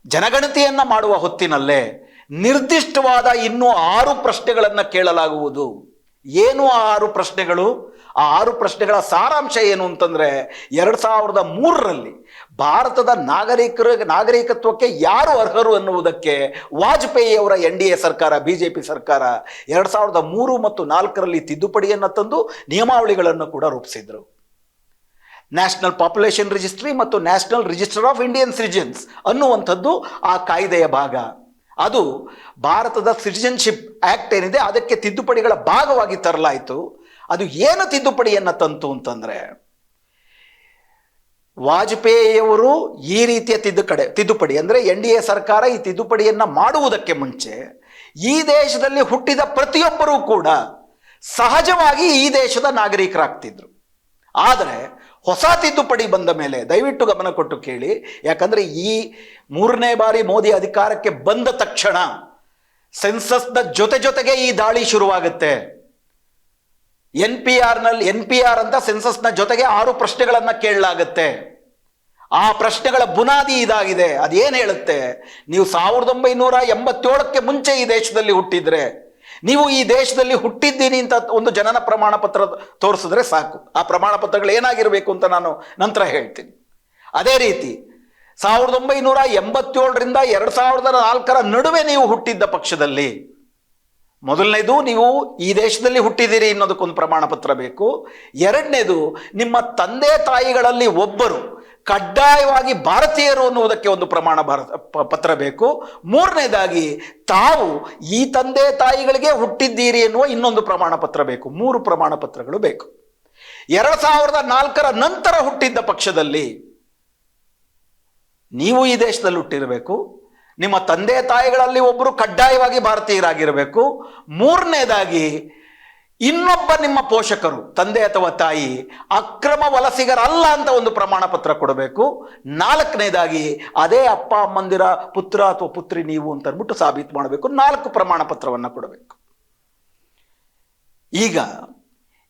ಜನಗಣತಿಯನ್ನು ಮಾಡುವ ಹೊತ್ತಿನಲ್ಲೇ ನಿರ್ದಿಷ್ಟವಾದ ಇನ್ನೂ ಆರು ಪ್ರಶ್ನೆಗಳನ್ನು ಕೇಳಲಾಗುವುದು. ಏನು ಆರು ಪ್ರಶ್ನೆಗಳು? ಆ ಆರು ಪ್ರಶ್ನೆಗಳ ಸಾರಾಂಶ ಏನು ಅಂತಂದರೆ ಎರಡು ಸಾವಿರದ ಮೂರರಲ್ಲಿ ಭಾರತದ ನಾಗರಿಕರ, ನಾಗರಿಕತ್ವಕ್ಕೆ ಯಾರು ಅರ್ಹರು ಅನ್ನುವುದಕ್ಕೆ ವಾಜಪೇಯಿ ಅವರ ಎನ್ ಡಿ ಎ ಸರ್ಕಾರ ಬಿ ಜೆ ಪಿ ಸರ್ಕಾರ ಎರಡು ಸಾವಿರದ ಮೂರು ಮತ್ತು ನಾಲ್ಕರಲ್ಲಿ ತಿದ್ದುಪಡಿಯನ್ನು ತಂದು ನಿಯಮಾವಳಿಗಳನ್ನು ಕೂಡ ರೂಪಿಸಿದ್ರು. ನ್ಯಾಷನಲ್ ಪಾಪ್ಯುಲೇಷನ್ ರಿಜಿಸ್ಟ್ರಿ ಮತ್ತು national register of Indian citizens ಅನ್ನುವಂಥದ್ದು ಆ ಕಾಯ್ದೆಯ ಭಾಗ. ಅದು ಭಾರತದ ಸಿಟಿಜನ್ಶಿಪ್ ಆ್ಯಕ್ಟ್ ಏನಿದೆ ಅದಕ್ಕೆ ತಿದ್ದುಪಡಿಗಳ ಭಾಗವಾಗಿ ತರಲಾಯಿತು. ಅದು ಏನು ತಿದ್ದುಪಡಿಯನ್ನು ತಂತು ಅಂತಂದರೆ, ವಾಜಪೇಯಿಯವರು ಈ ರೀತಿಯ ತಿದ್ದುಕಡೆ, ತಿದ್ದುಪಡಿ, ಅಂದರೆ ಎನ್ ಡಿ ಎ ಸರ್ಕಾರ ಈ ತಿದ್ದುಪಡಿಯನ್ನು ಮಾಡುವುದಕ್ಕೆ ಮುಂಚೆ ಈ ದೇಶದಲ್ಲಿ ಹುಟ್ಟಿದ ಪ್ರತಿಯೊಬ್ಬರೂ ಕೂಡ ಸಹಜವಾಗಿ ಈ ದೇಶದ ನಾಗರಿಕರಾಗ್ತಿದ್ರು. ಆದರೆ ಹೊಸ ತಿದ್ದುಪಡಿ ಬಂದ ಮೇಲೆ, ದಯವಿಟ್ಟು ಗಮನ ಕೊಟ್ಟು ಕೇಳಿ, ಯಾಕಂದರೆ ಈ ಮೂರನೇ ಬಾರಿ ಮೋದಿ ಅಧಿಕಾರಕ್ಕೆ ಬಂದ ತಕ್ಷಣ, ಸೆನ್ಸಸ್ನ ಜೊತೆ ಜೊತೆಗೆ ಈ ದಾಳಿ ಶುರುವಾಗುತ್ತೆ. ಎನ್ ಪಿ ಆರ್ನಲ್ಲಿ ಎನ್ ಪಿ ಆರ್ ಅಂತ ಸೆನ್ಸಸ್ನ ಜೊತೆಗೆ ಆರು ಪ್ರಶ್ನೆಗಳನ್ನು ಕೇಳಲಾಗುತ್ತೆ. ಆ ಪ್ರಶ್ನೆಗಳ ಬುನಾದಿ ಇದಾಗಿದೆ. ಅದೇನು ಹೇಳುತ್ತೆ? ನೀವು ಸಾವಿರದ ಒಂಬೈನೂರ ಎಂಬತ್ತೇಳಕ್ಕೆ ಮುಂಚೆ ಈ ದೇಶದಲ್ಲಿ ಹುಟ್ಟಿದ್ರೆ, ನೀವು ಈ ದೇಶದಲ್ಲಿ ಹುಟ್ಟಿದ್ದೀನಿ ಅಂತ ಒಂದು ಜನನ ಪ್ರಮಾಣ ಪತ್ರ ತೋರಿಸಿದ್ರೆ ಸಾಕು. ಆ ಪ್ರಮಾಣ ಪತ್ರಗಳು ಏನಾಗಿರಬೇಕು ಅಂತ ನಾನು ನಂತರ ಹೇಳ್ತೀನಿ. ಅದೇ ರೀತಿ, ಸಾವಿರದ ಒಂಬೈನೂರ ಎಂಬತ್ತೇಳರಿಂದ ಎರಡು ಸಾವಿರದ ನಾಲ್ಕರ ನಡುವೆ ನೀವು ಹುಟ್ಟಿದ್ದ ಪಕ್ಷದಲ್ಲಿ ಮೊದಲನೇದು ನೀವು ಈ ದೇಶದಲ್ಲಿ ಹುಟ್ಟಿದ್ದೀರಿ ಅನ್ನೋದಕ್ಕೊಂದು ಪ್ರಮಾಣ ಪತ್ರ ಬೇಕು. ಎರಡನೇದು, ನಿಮ್ಮ ತಂದೆ ತಾಯಿಗಳಲ್ಲಿ ಒಬ್ಬರು ಕಡ್ಡಾಯವಾಗಿ ಭಾರತೀಯರು ಅನ್ನುವುದಕ್ಕೆ ಒಂದು ಪ್ರಮಾಣ ಭಾರತ ಪತ್ರ ಬೇಕು. ಮೂರನೇದಾಗಿ, ತಾವು ಈ ತಂದೆ ತಾಯಿಗಳಿಗೆ ಹುಟ್ಟಿದ್ದೀರಿ ಎನ್ನುವ ಇನ್ನೊಂದು ಪ್ರಮಾಣ ಪತ್ರ ಬೇಕು. ಮೂರು ಪ್ರಮಾಣ ಪತ್ರಗಳು ಬೇಕು. ಎರಡು ಸಾವಿರದ ನಾಲ್ಕರ ನಂತರ ಹುಟ್ಟಿದ್ದ ಪಕ್ಷದಲ್ಲಿ ನೀವು ಈ ದೇಶದಲ್ಲಿ ಹುಟ್ಟಿರಬೇಕು. ನಿಮ್ಮ ತಂದೆ ತಾಯಿಗಳಲ್ಲಿ ಒಬ್ಬರು ಕಡ್ಡಾಯವಾಗಿ ಭಾರತೀಯರಾಗಿರಬೇಕು. ಮೂರನೇದಾಗಿ, ಇನ್ನೊಬ್ಬ ನಿಮ್ಮ ಪೋಷಕರು, ತಂದೆ ಅಥವಾ ತಾಯಿ, ಅಕ್ರಮ ವಲಸಿಗರಲ್ಲ ಅಂತ ಒಂದು ಪ್ರಮಾಣ ಪತ್ರ ಕೊಡಬೇಕು. ನಾಲ್ಕನೇದಾಗಿ, ಅದೇ ಅಪ್ಪ ಅಮ್ಮಂದಿರ ಪುತ್ರ ಅಥವಾ ಪುತ್ರಿ ನೀವು ಅಂತ ಅಂದ್ಬಿಟ್ಟು ಸಾಬೀತು ಮಾಡಬೇಕು. ನಾಲ್ಕು ಪ್ರಮಾಣ ಪತ್ರವನ್ನು ಕೊಡಬೇಕು. ಈಗ,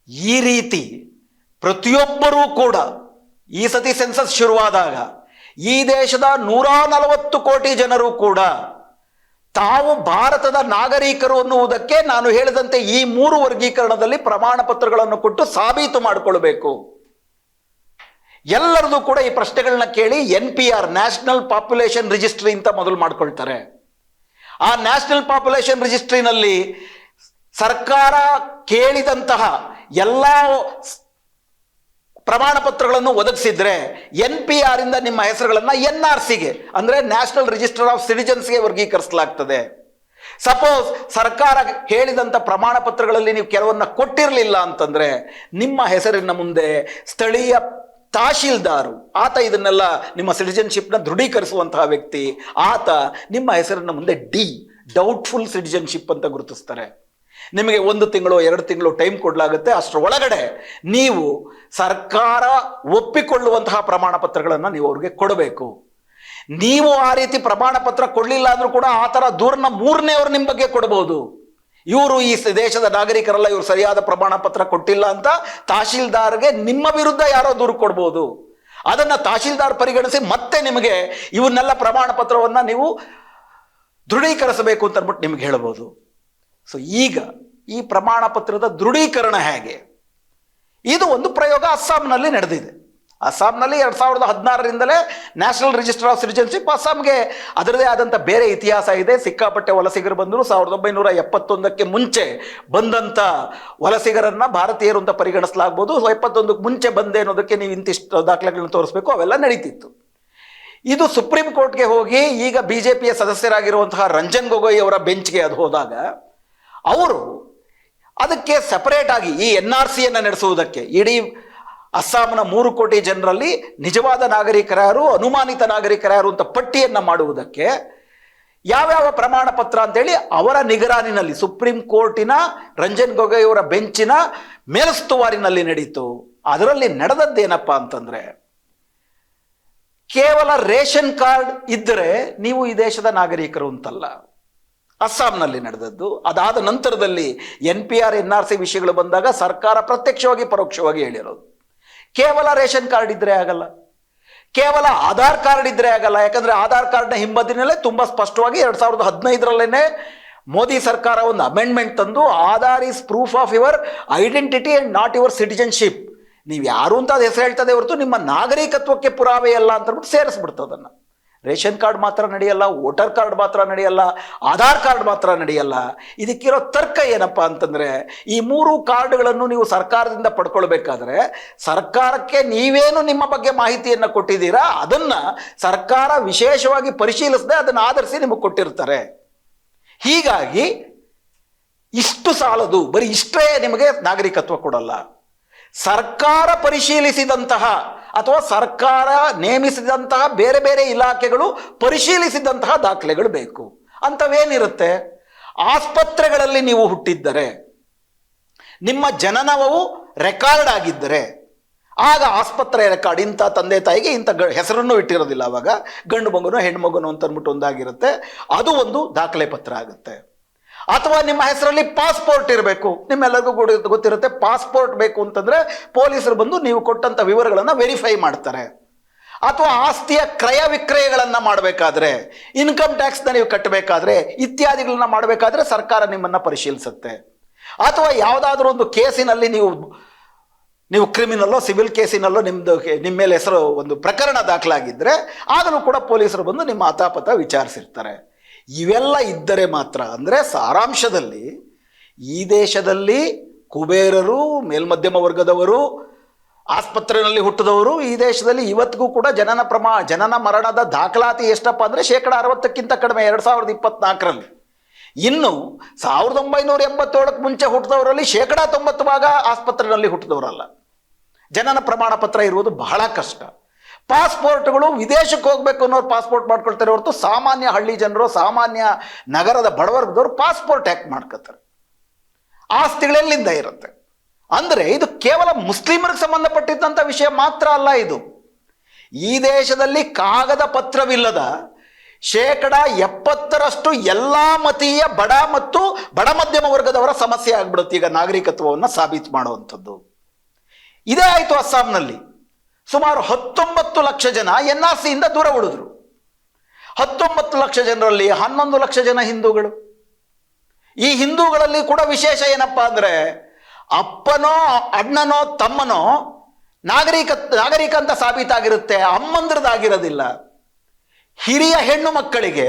ಈ ರೀತಿ ಪ್ರತಿಯೊಬ್ಬರೂ ಕೂಡ ಈ ಸತಿ ಸೆನ್ಸಸ್ ಶುರುವಾದಾಗ ಈ ದೇಶದ ನೂರ ನಲವತ್ತು ಕೋಟಿ ಜನರು ಕೂಡ ತಾವು ಭಾರತದ ನಾಗರಿಕರು ಅನ್ನುವುದಕ್ಕೆ ನಾನು ಹೇಳಿದಂತೆ ಈ ಮೂರು ವರ್ಗೀಕರಣದಲ್ಲಿ ಪ್ರಮಾಣ ಪತ್ರಗಳನ್ನು ಕೊಟ್ಟು ಸಾಬೀತು ಮಾಡಿಕೊಳ್ಬೇಕು. ಎಲ್ಲರದು ಕೂಡ ಈ ಪ್ರಶ್ನೆಗಳನ್ನ ಕೇಳಿ N P R national population registry ಅಂತ ಮೊದಲು ಮಾಡ್ಕೊಳ್ತಾರೆ. ಆ ನ್ಯಾಷನಲ್ ಪಾಪ್ಯುಲೇಷನ್ ರಿಜಿಸ್ಟ್ರಿನಲ್ಲಿ ಸರ್ಕಾರ ಕೇಳಿದಂತಹ ಎಲ್ಲ ಪ್ರಮಾಣ ಪತ್ರಗಳನ್ನು ಒದಗಿಸಿದ್ರೆ ಎನ್ ಪಿ ಆರ್ ಇಂದ ನಿಮ್ಮ ಹೆಸರುಗಳನ್ನು ಎನ್ ಆರ್ ಸಿಗೆ ಅಂದ್ರೆ ನ್ಯಾಷನಲ್ ರಿಜಿಸ್ಟರ್ ಆಫ್ ಸಿಟಿಜನ್ಸ್ಗೆ ವರ್ಗೀಕರಿಸಲಾಗ್ತದೆ. ಸಪೋಸ್ ಸರ್ಕಾರ ಹೇಳಿದಂಥ ಪ್ರಮಾಣ ಪತ್ರಗಳಲ್ಲಿ ನೀವು ಕೆಲವನ್ನ ಕೊಟ್ಟಿರಲಿಲ್ಲ ಅಂತಂದ್ರೆ ನಿಮ್ಮ ಹೆಸರಿನ ಮುಂದೆ ಸ್ಥಳೀಯ ತಹಶೀಲ್ದಾರು, ಆತ ಇದನ್ನೆಲ್ಲ ನಿಮ್ಮ ಸಿಟಿಜನ್ಶಿಪ್ನ ದೃಢೀಕರಿಸುವಂತಹ ವ್ಯಕ್ತಿ, ಆತ ನಿಮ್ಮ ಹೆಸರಿನ ಮುಂದೆ ಡಿ, ಡೌಟ್ಫುಲ್ ಸಿಟಿಜನ್ಶಿಪ್ ಅಂತ ಗುರುತಿಸ್ತಾರೆ. ನಿಮಗೆ ಒಂದು ತಿಂಗಳು ಎರಡು ತಿಂಗಳು ಟೈಮ್ ಕೊಡಲಾಗುತ್ತೆ. ಅಷ್ಟರ ಒಳಗಡೆ ನೀವು ಸರ್ಕಾರ ಒಪ್ಪಿಕೊಳ್ಳುವಂತಹ ಪ್ರಮಾಣ ಪತ್ರಗಳನ್ನು ನೀವು ಅವ್ರಿಗೆ ಕೊಡಬೇಕು. ನೀವು ಆ ರೀತಿ ಪ್ರಮಾಣ ಪತ್ರ ಕೊಡಲಿಲ್ಲ ಅಂದ್ರೂ ಕೂಡ ಆ ಥರ ದೂರನ್ನ ಮೂರನೇವ್ರು ನಿಮ್ಮ ಬಗ್ಗೆ ಕೊಡ್ಬೋದು. ಇವರು ಈ ದೇಶದ ನಾಗರಿಕರಲ್ಲ, ಇವರು ಸರಿಯಾದ ಪ್ರಮಾಣ ಪತ್ರ ಕೊಟ್ಟಿಲ್ಲ ಅಂತ ತಹಶೀಲ್ದಾರ್ಗೆ ನಿಮ್ಮ ವಿರುದ್ಧ ಯಾರೋ ದೂರು ಕೊಡ್ಬೋದು. ಅದನ್ನ ತಹಶೀಲ್ದಾರ್ ಪರಿಗಣಿಸಿ ಮತ್ತೆ ನಿಮಗೆ ಇವನ್ನೆಲ್ಲ ಪ್ರಮಾಣ ಪತ್ರವನ್ನ ನೀವು ದೃಢೀಕರಿಸಬೇಕು ಅಂತ ಅಂದ್ಬಿಟ್ಟು ನಿಮ್ಗೆ ಹೇಳ್ಬೋದು. ಸೊ ಈಗ ಈ ಪ್ರಮಾಣ ಪತ್ರದ ದೃಢೀಕರಣ ಹೇಗೆ? ಇದು ಒಂದು ಪ್ರಯೋಗ ಅಸ್ಸಾಂನಲ್ಲಿ ನಡೆದಿದೆ. ಅಸ್ಸಾಂನಲ್ಲಿ ಎರಡು ಸಾವಿರದ ಹದಿನಾರರಿಂದಲೇ ನ್ಯಾಷನಲ್ ರಿಜಿಸ್ಟರ್ ಆಫ್ ಸಿಟಿಜನ್ಶಿಪ್ ಅಸ್ಸಾಂಗೆ ಅದರದೇ ಆದಂಥ ಬೇರೆ ಇತಿಹಾಸ ಇದೆ. ಸಿಕ್ಕಾಪಟ್ಟೆ ವಲಸಿಗರು ಬಂದರು. ಸಾವಿರದ ಒಂಬೈನೂರ ಎಪ್ಪತ್ತೊಂದಕ್ಕೆ ಮುಂಚೆ ಬಂದಂಥ ವಲಸಿಗರನ್ನ ಭಾರತೀಯರು ಅಂತ ಪರಿಗಣಿಸಲಾಗ್ಬೋದು. ಎಪ್ಪತ್ತೊಂದಕ್ಕೆ ಮುಂಚೆ ಬಂದೆ ಅನ್ನೋದಕ್ಕೆ ನೀವು ಇಂತಿಷ್ಟು ದಾಖಲೆಗಳನ್ನು ತೋರಿಸ್ಬೇಕು. ಅವೆಲ್ಲ ನಡೀತಿತ್ತು. ಇದು ಸುಪ್ರೀಂ ಕೋರ್ಟ್ಗೆ ಹೋಗಿ ಈಗ ಬಿ ಜೆ ಪಿಯ ಸದಸ್ಯರಾಗಿರುವಂತಹ ರಂಜನ್ ಗೊಗೊಯ್ ಅವರ ಬೆಂಚ್ಗೆ ಅದು ಹೋದಾಗ ಅವರು ಅದಕ್ಕೆ ಸಪರೇಟ್ ಆಗಿ ಈ ಎನ್ ಆರ್ ಸಿಯನ್ನು ನಡೆಸುವುದಕ್ಕೆ, ಇಡೀ ಅಸ್ಸಾಂನ ಮೂರು ಕೋಟಿ ಜನರಲ್ಲಿ ನಿಜವಾದ ನಾಗರಿಕರ್ಯಾರು ಅನುಮಾನಿತ ನಾಗರಿಕರ್ಯಾರು ಅಂತ ಪಟ್ಟಿಯನ್ನು ಮಾಡುವುದಕ್ಕೆ ಯಾವ್ಯಾವ ಪ್ರಮಾಣ ಪತ್ರ ಅಂತೇಳಿ ಅವರ ನಿಗರಾನಿನಲ್ಲಿ, ಸುಪ್ರೀಂ ಕೋರ್ಟಿನ, ರಂಜನ್ ಗೊಗೊಯ್ ಅವರ ಬೆಂಚಿನ ಮೇಲುಸ್ತುವಾರಿನಲ್ಲಿ ನಡೀತು. ಅದರಲ್ಲಿ ನಡೆದದ್ದೇನಪ್ಪ ಅಂತಂದ್ರೆ, ಕೇವಲ ರೇಷನ್ ಕಾರ್ಡ್ ಇದ್ದರೆ ನೀವು ಈ ದೇಶದ ನಾಗರಿಕರು ಅಂತಲ್ಲ. ಅಸ್ಸಾಂನಲ್ಲಿ ನಡೆದದ್ದು. ಅದಾದ ನಂತರದಲ್ಲಿ N P R N R C ವಿಷಯಗಳು ಬಂದಾಗ ಸರ್ಕಾರ ಪ್ರತ್ಯಕ್ಷವಾಗಿ, ಪರೋಕ್ಷವಾಗಿ ಹೇಳಿರೋದು. ಕೇವಲ ರೇಷನ್ ಕಾರ್ಡ್ ಇದ್ದರೆ ಆಗಲ್ಲ. ಕೇವಲ ಆಧಾರ್ ಕಾರ್ಡ್ ಇದ್ದರೆ ಆಗಲ್ಲ. ಯಾಕಂದ್ರೆ ಆಧಾರ್ ಕಾರ್ಡ್ನ ಹಿಂಬದಿನಲ್ಲೇ ತುಂಬಾ ಸ್ಪಷ್ಟವಾಗಿ ಎರಡು ಸಾವಿರದ ಹದಿನೈದರಲ್ಲೇನೆ ಮೋದಿ ಸರ್ಕಾರ ಒಂದು ಅಮೆಂಡ್ಮೆಂಟ್ ತಂದು, Aadhaar is proof of your identity and not your citizenship ನೀವು ಯಾರು ಅಂತ ಅದು ಹೆಸರು ಹೇಳ್ತದೆ ಹೊರತು ನಿಮ್ಮ ನಾಗರಿಕತ್ವಕ್ಕೆ ಪುರಾವೆ ಅಲ್ಲ ಅಂತ ಅಂದ್ಬಿಟ್ಟು ಸೇರಿಸ್ಬಿಡ್ತದನ್ನ ರೇಷನ್ ಕಾರ್ಡ್ ಮಾತ್ರ ನಡೆಯಲ್ಲ, ವೋಟರ್ ಕಾರ್ಡ್ ಮಾತ್ರ ನಡೆಯಲ್ಲ, ಆಧಾರ್ ಕಾರ್ಡ್ ಮಾತ್ರ ನಡೆಯಲ್ಲ. ಇದಕ್ಕಿರೋ ತರ್ಕ ಏನಪ್ಪ ಅಂತಂದರೆ, ಈ ಮೂರು ಕಾರ್ಡ್ಗಳನ್ನು ನೀವು ಸರ್ಕಾರದಿಂದ ಪಡ್ಕೊಳ್ಬೇಕಾದ್ರೆ ಸರ್ಕಾರಕ್ಕೆ ನೀವೇನು ನಿಮ್ಮ ಬಗ್ಗೆ ಮಾಹಿತಿಯನ್ನು ಕೊಟ್ಟಿದ್ದೀರಾ, ಅದನ್ನು ಸರ್ಕಾರ ವಿಶೇಷವಾಗಿ ಪರಿಶೀಲಿಸದೆ ಅದನ್ನು ಆಧರಿಸಿ ನಿಮಗೆ ಕೊಟ್ಟಿರ್ತಾರೆ. ಹೀಗಾಗಿ ಇಷ್ಟು ಸಾಲದು, ಬರೀ ಇಷ್ಟೇ ನಿಮಗೆ ನಾಗರಿಕತ್ವ ಕೊಡಲ್ಲ. ಸರ್ಕಾರ ಪರಿಶೀಲಿಸಿದಂತಹ ಅಥವಾ ಸರ್ಕಾರ ನೇಮಿಸಿದಂತಹ ಬೇರೆ ಬೇರೆ ಇಲಾಖೆಗಳು ಪರಿಶೀಲಿಸಿದಂತಹ ದಾಖಲೆಗಳು ಬೇಕು. ಅಂಥವೇನಿರುತ್ತೆ ಆಸ್ಪತ್ರೆಗಳಲ್ಲಿ ನೀವು ಹುಟ್ಟಿದ್ದರೆ, ನಿಮ್ಮ ಜನನವು ರೆಕಾರ್ಡ್ ಆಗಿದ್ದರೆ, ಆಗ ಆಸ್ಪತ್ರೆ ರೆಕಾರ್ಡ್, ಇಂಥ ತಂದೆ ತಾಯಿಗೆ ಇಂಥ ಗ ಹೆಸರನ್ನು ಇಟ್ಟಿರೋದಿಲ್ಲ ಆವಾಗ ಗಂಡು ಮಗನು ಹೆಣ್ಣು ಮಗನು ಅಂತ ಅಂದ್ಬಿಟ್ಟು ಒಂದಾಗಿರುತ್ತೆ. ಅದು ಒಂದು ದಾಖಲೆ ಪತ್ರ ಆಗುತ್ತೆ. ಅಥವಾ ನಿಮ್ಮ ಹೆಸರಲ್ಲಿ ಪಾಸ್ಪೋರ್ಟ್ ಇರಬೇಕು. ನಿಮ್ಮೆಲ್ಲರಿಗೂ ಗೊತ್ತಿರುತ್ತೆ ಪಾಸ್ಪೋರ್ಟ್ ಬೇಕು ಅಂತಂದ್ರೆ ಪೊಲೀಸರು ಬಂದು ನೀವು ಕೊಟ್ಟಂತ ವಿವರಗಳನ್ನು ವೆರಿಫೈ ಮಾಡ್ತಾರೆ. ಅಥವಾ ಆಸ್ತಿಯ ಕ್ರಯ ವಿಕ್ರಯಗಳನ್ನು ಮಾಡಬೇಕಾದ್ರೆ ಇನ್ಕಮ್ ಟ್ಯಾಕ್ಸ್ನ ನೀವು ಕಟ್ಟಬೇಕಾದ್ರೆ ಇತ್ಯಾದಿಗಳನ್ನ ಮಾಡಬೇಕಾದ್ರೆ ಸರ್ಕಾರ ನಿಮ್ಮನ್ನ ಪರಿಶೀಲಿಸುತ್ತೆ. ಅಥವಾ ಯಾವುದಾದ್ರೂ ಒಂದು ಕೇಸಿನಲ್ಲಿ ನೀವು ನೀವು ಕ್ರಿಮಿನಲ್ಲೋ ಸಿವಿಲ್ ಕೇಸಿನಲ್ಲೋ ನಿಮ್ಮದು ನಿಮ್ಮ ಮೇಲೆ ಹೆಸರು ಒಂದು ಪ್ರಕರಣ ದಾಖಲಾಗಿದ್ದರೆ ಆಗಲೂ ಕೂಡ ಪೊಲೀಸರು ಬಂದು ನಿಮ್ಮ ಅತಾಪತ ವಿಚಾರಿಸಿರ್ತಾರೆ. ಇವೆಲ್ಲ ಇದ್ದರೆ ಮಾತ್ರ, ಅಂದರೆ ಸಾರಾಂಶದಲ್ಲಿ ಈ ದೇಶದಲ್ಲಿ ಕುಬೇರರು, ಮೇಲ್ಮಧ್ಯಮ ವರ್ಗದವರು, ಆಸ್ಪತ್ರೆಯಲ್ಲಿ ಹುಟ್ಟಿದವರು, ಈ ದೇಶದಲ್ಲಿ ಇವತ್ತಿಗೂ ಕೂಡ ಜನನ ಪ್ರಮಾ, ಜನನ ಮರಣದ ದಾಖಲಾತಿ ಎಷ್ಟಪ್ಪ ಅಂದರೆ ಶೇಕಡ ಅರವತ್ತಕ್ಕಿಂತ ಕಡಿಮೆ, ಎರಡು ಸಾವಿರದ ಇಪ್ಪತ್ನಾಲ್ಕರಲ್ಲಿ. ಇನ್ನು ಸಾವಿರದ ಒಂಬೈನೂರ ಎಂಬತ್ತೇಳಕ್ಕೆ ಮುಂಚೆ ಹುಟ್ಟಿದವರಲ್ಲಿ ಶೇಕಡ ತೊಂಬತ್ತು ಭಾಗ ಆಸ್ಪತ್ರೆಯಲ್ಲಿ ಹುಟ್ಟಿದವರಲ್ಲ. ಜನನ ಪ್ರಮಾಣ ಪತ್ರ ಇರುವುದು ಬಹಳ ಕಷ್ಟ. ಪಾಸ್ಪೋರ್ಟ್ಗಳು ವಿದೇಶಕ್ಕೆ ಹೋಗ್ಬೇಕು ಅನ್ನೋರು ಪಾಸ್ಪೋರ್ಟ್ ಮಾಡ್ಕೊಳ್ತಾರೆ ಹೊರತು ಸಾಮಾನ್ಯ ಹಳ್ಳಿ ಜನರು, ಸಾಮಾನ್ಯ ನಗರದ ಬಡವರ್ಗದವರು ಪಾಸ್ಪೋರ್ಟ್ ಯಾಕೆ ಮಾಡ್ಕೋತಾರೆ? ಆಸ್ತಿಗಳೆಲ್ಲಿಂದ ಇರುತ್ತೆ? ಅಂದರೆ ಇದು ಕೇವಲ ಮುಸ್ಲಿಮರಿಗೆ ಸಂಬಂಧಪಟ್ಟಿದ್ದಂಥ ವಿಷಯ ಮಾತ್ರ ಅಲ್ಲ ಇದು. ಈ ದೇಶದಲ್ಲಿ ಕಾಗದ ಪತ್ರವಿಲ್ಲದ ಶೇಕಡ ಎಪ್ಪತ್ತರಷ್ಟು ಎಲ್ಲ ಮತೀಯ ಬಡ ಮತ್ತು ಬಡ ಮಧ್ಯಮ ವರ್ಗದವರ ಸಮಸ್ಯೆ ಆಗ್ಬಿಡುತ್ತೆ ಈಗ ನಾಗರಿಕತ್ವವನ್ನು ಸಾಬೀತು ಮಾಡುವಂಥದ್ದು. ಇದೇ ಆಯಿತು ಅಸ್ಸಾಂನಲ್ಲಿ. ಸುಮಾರು ಹತ್ತೊಂಬತ್ತು ಲಕ್ಷ ಜನ ಎನ್ ಆರ್ ಸಿಯಿಂದ ದೂರ ಉಳಿದ್ರು. ಹತ್ತೊಂಬತ್ತು ಲಕ್ಷ ಜನರಲ್ಲಿ ಹನ್ನೊಂದು ಲಕ್ಷ ಜನ ಹಿಂದೂಗಳು. ಈ ಹಿಂದೂಗಳಲ್ಲಿ ಕೂಡ ವಿಶೇಷ ಏನಪ್ಪ ಅಂದರೆ ಅಪ್ಪನೋ, ಅಣ್ಣನೋ, ತಮ್ಮನೋ ನಾಗರಿಕ ನಾಗರಿಕ ಅಂತ ಸಾಬೀತಾಗಿರುತ್ತೆ ಅಮ್ಮಂದ್ರದಾಗಿರೋದಿಲ್ಲ ಹಿರಿಯ ಹೆಣ್ಣು ಮಕ್ಕಳಿಗೆ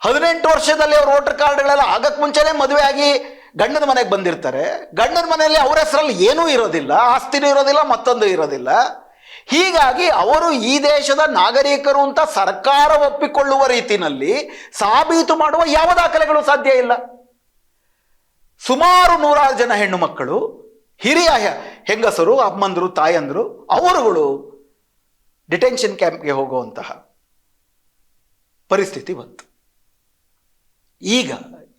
ಹದಿನೆಂಟು ವರ್ಷದಲ್ಲಿ ಅವ್ರ ವೋಟರ್ ಕಾರ್ಡ್ಗಳೆಲ್ಲ ಆಗಕ್ಕೆ ಮುಂಚೆನೇ ಮದುವೆ ಆಗಿ ಗಂಡನ ಮನೆಗೆ ಬಂದಿರ್ತಾರೆ. ಗಂಡನ ಮನೆಯಲ್ಲಿ ಅವ್ರ ಹೆಸರಲ್ಲಿ ಏನೂ ಇರೋದಿಲ್ಲ, ಆಸ್ತಿನೂ ಇರೋದಿಲ್ಲ, ಮತ್ತೊಂದು ಇರೋದಿಲ್ಲ. ಹೀಗಾಗಿ ಅವರು ಈ ದೇಶದ ನಾಗರಿಕರು ಅಂತ ಸರ್ಕಾರ ಒಪ್ಪಿಕೊಳ್ಳುವ ರೀತಿನಲ್ಲಿ ಸಾಬೀತು ಮಾಡುವ ಯಾವ ದಾಖಲೆಗಳು ಸಾಧ್ಯ ಇಲ್ಲ. ಸುಮಾರು ನೂರಾರು ಜನ ಹೆಣ್ಣು ಮಕ್ಕಳು, ಹಿರಿಯ ಹೆಂಗಸರು, ಅಮ್ಮಂದರು, ತಾಯಂದರು, ಅವರುಗಳು ಡಿಟೆನ್ಷನ್ ಕ್ಯಾಂಪ್ಗೆ ಹೋಗುವಂತಹ ಪರಿಸ್ಥಿತಿ ಬಂತು. ಈಗ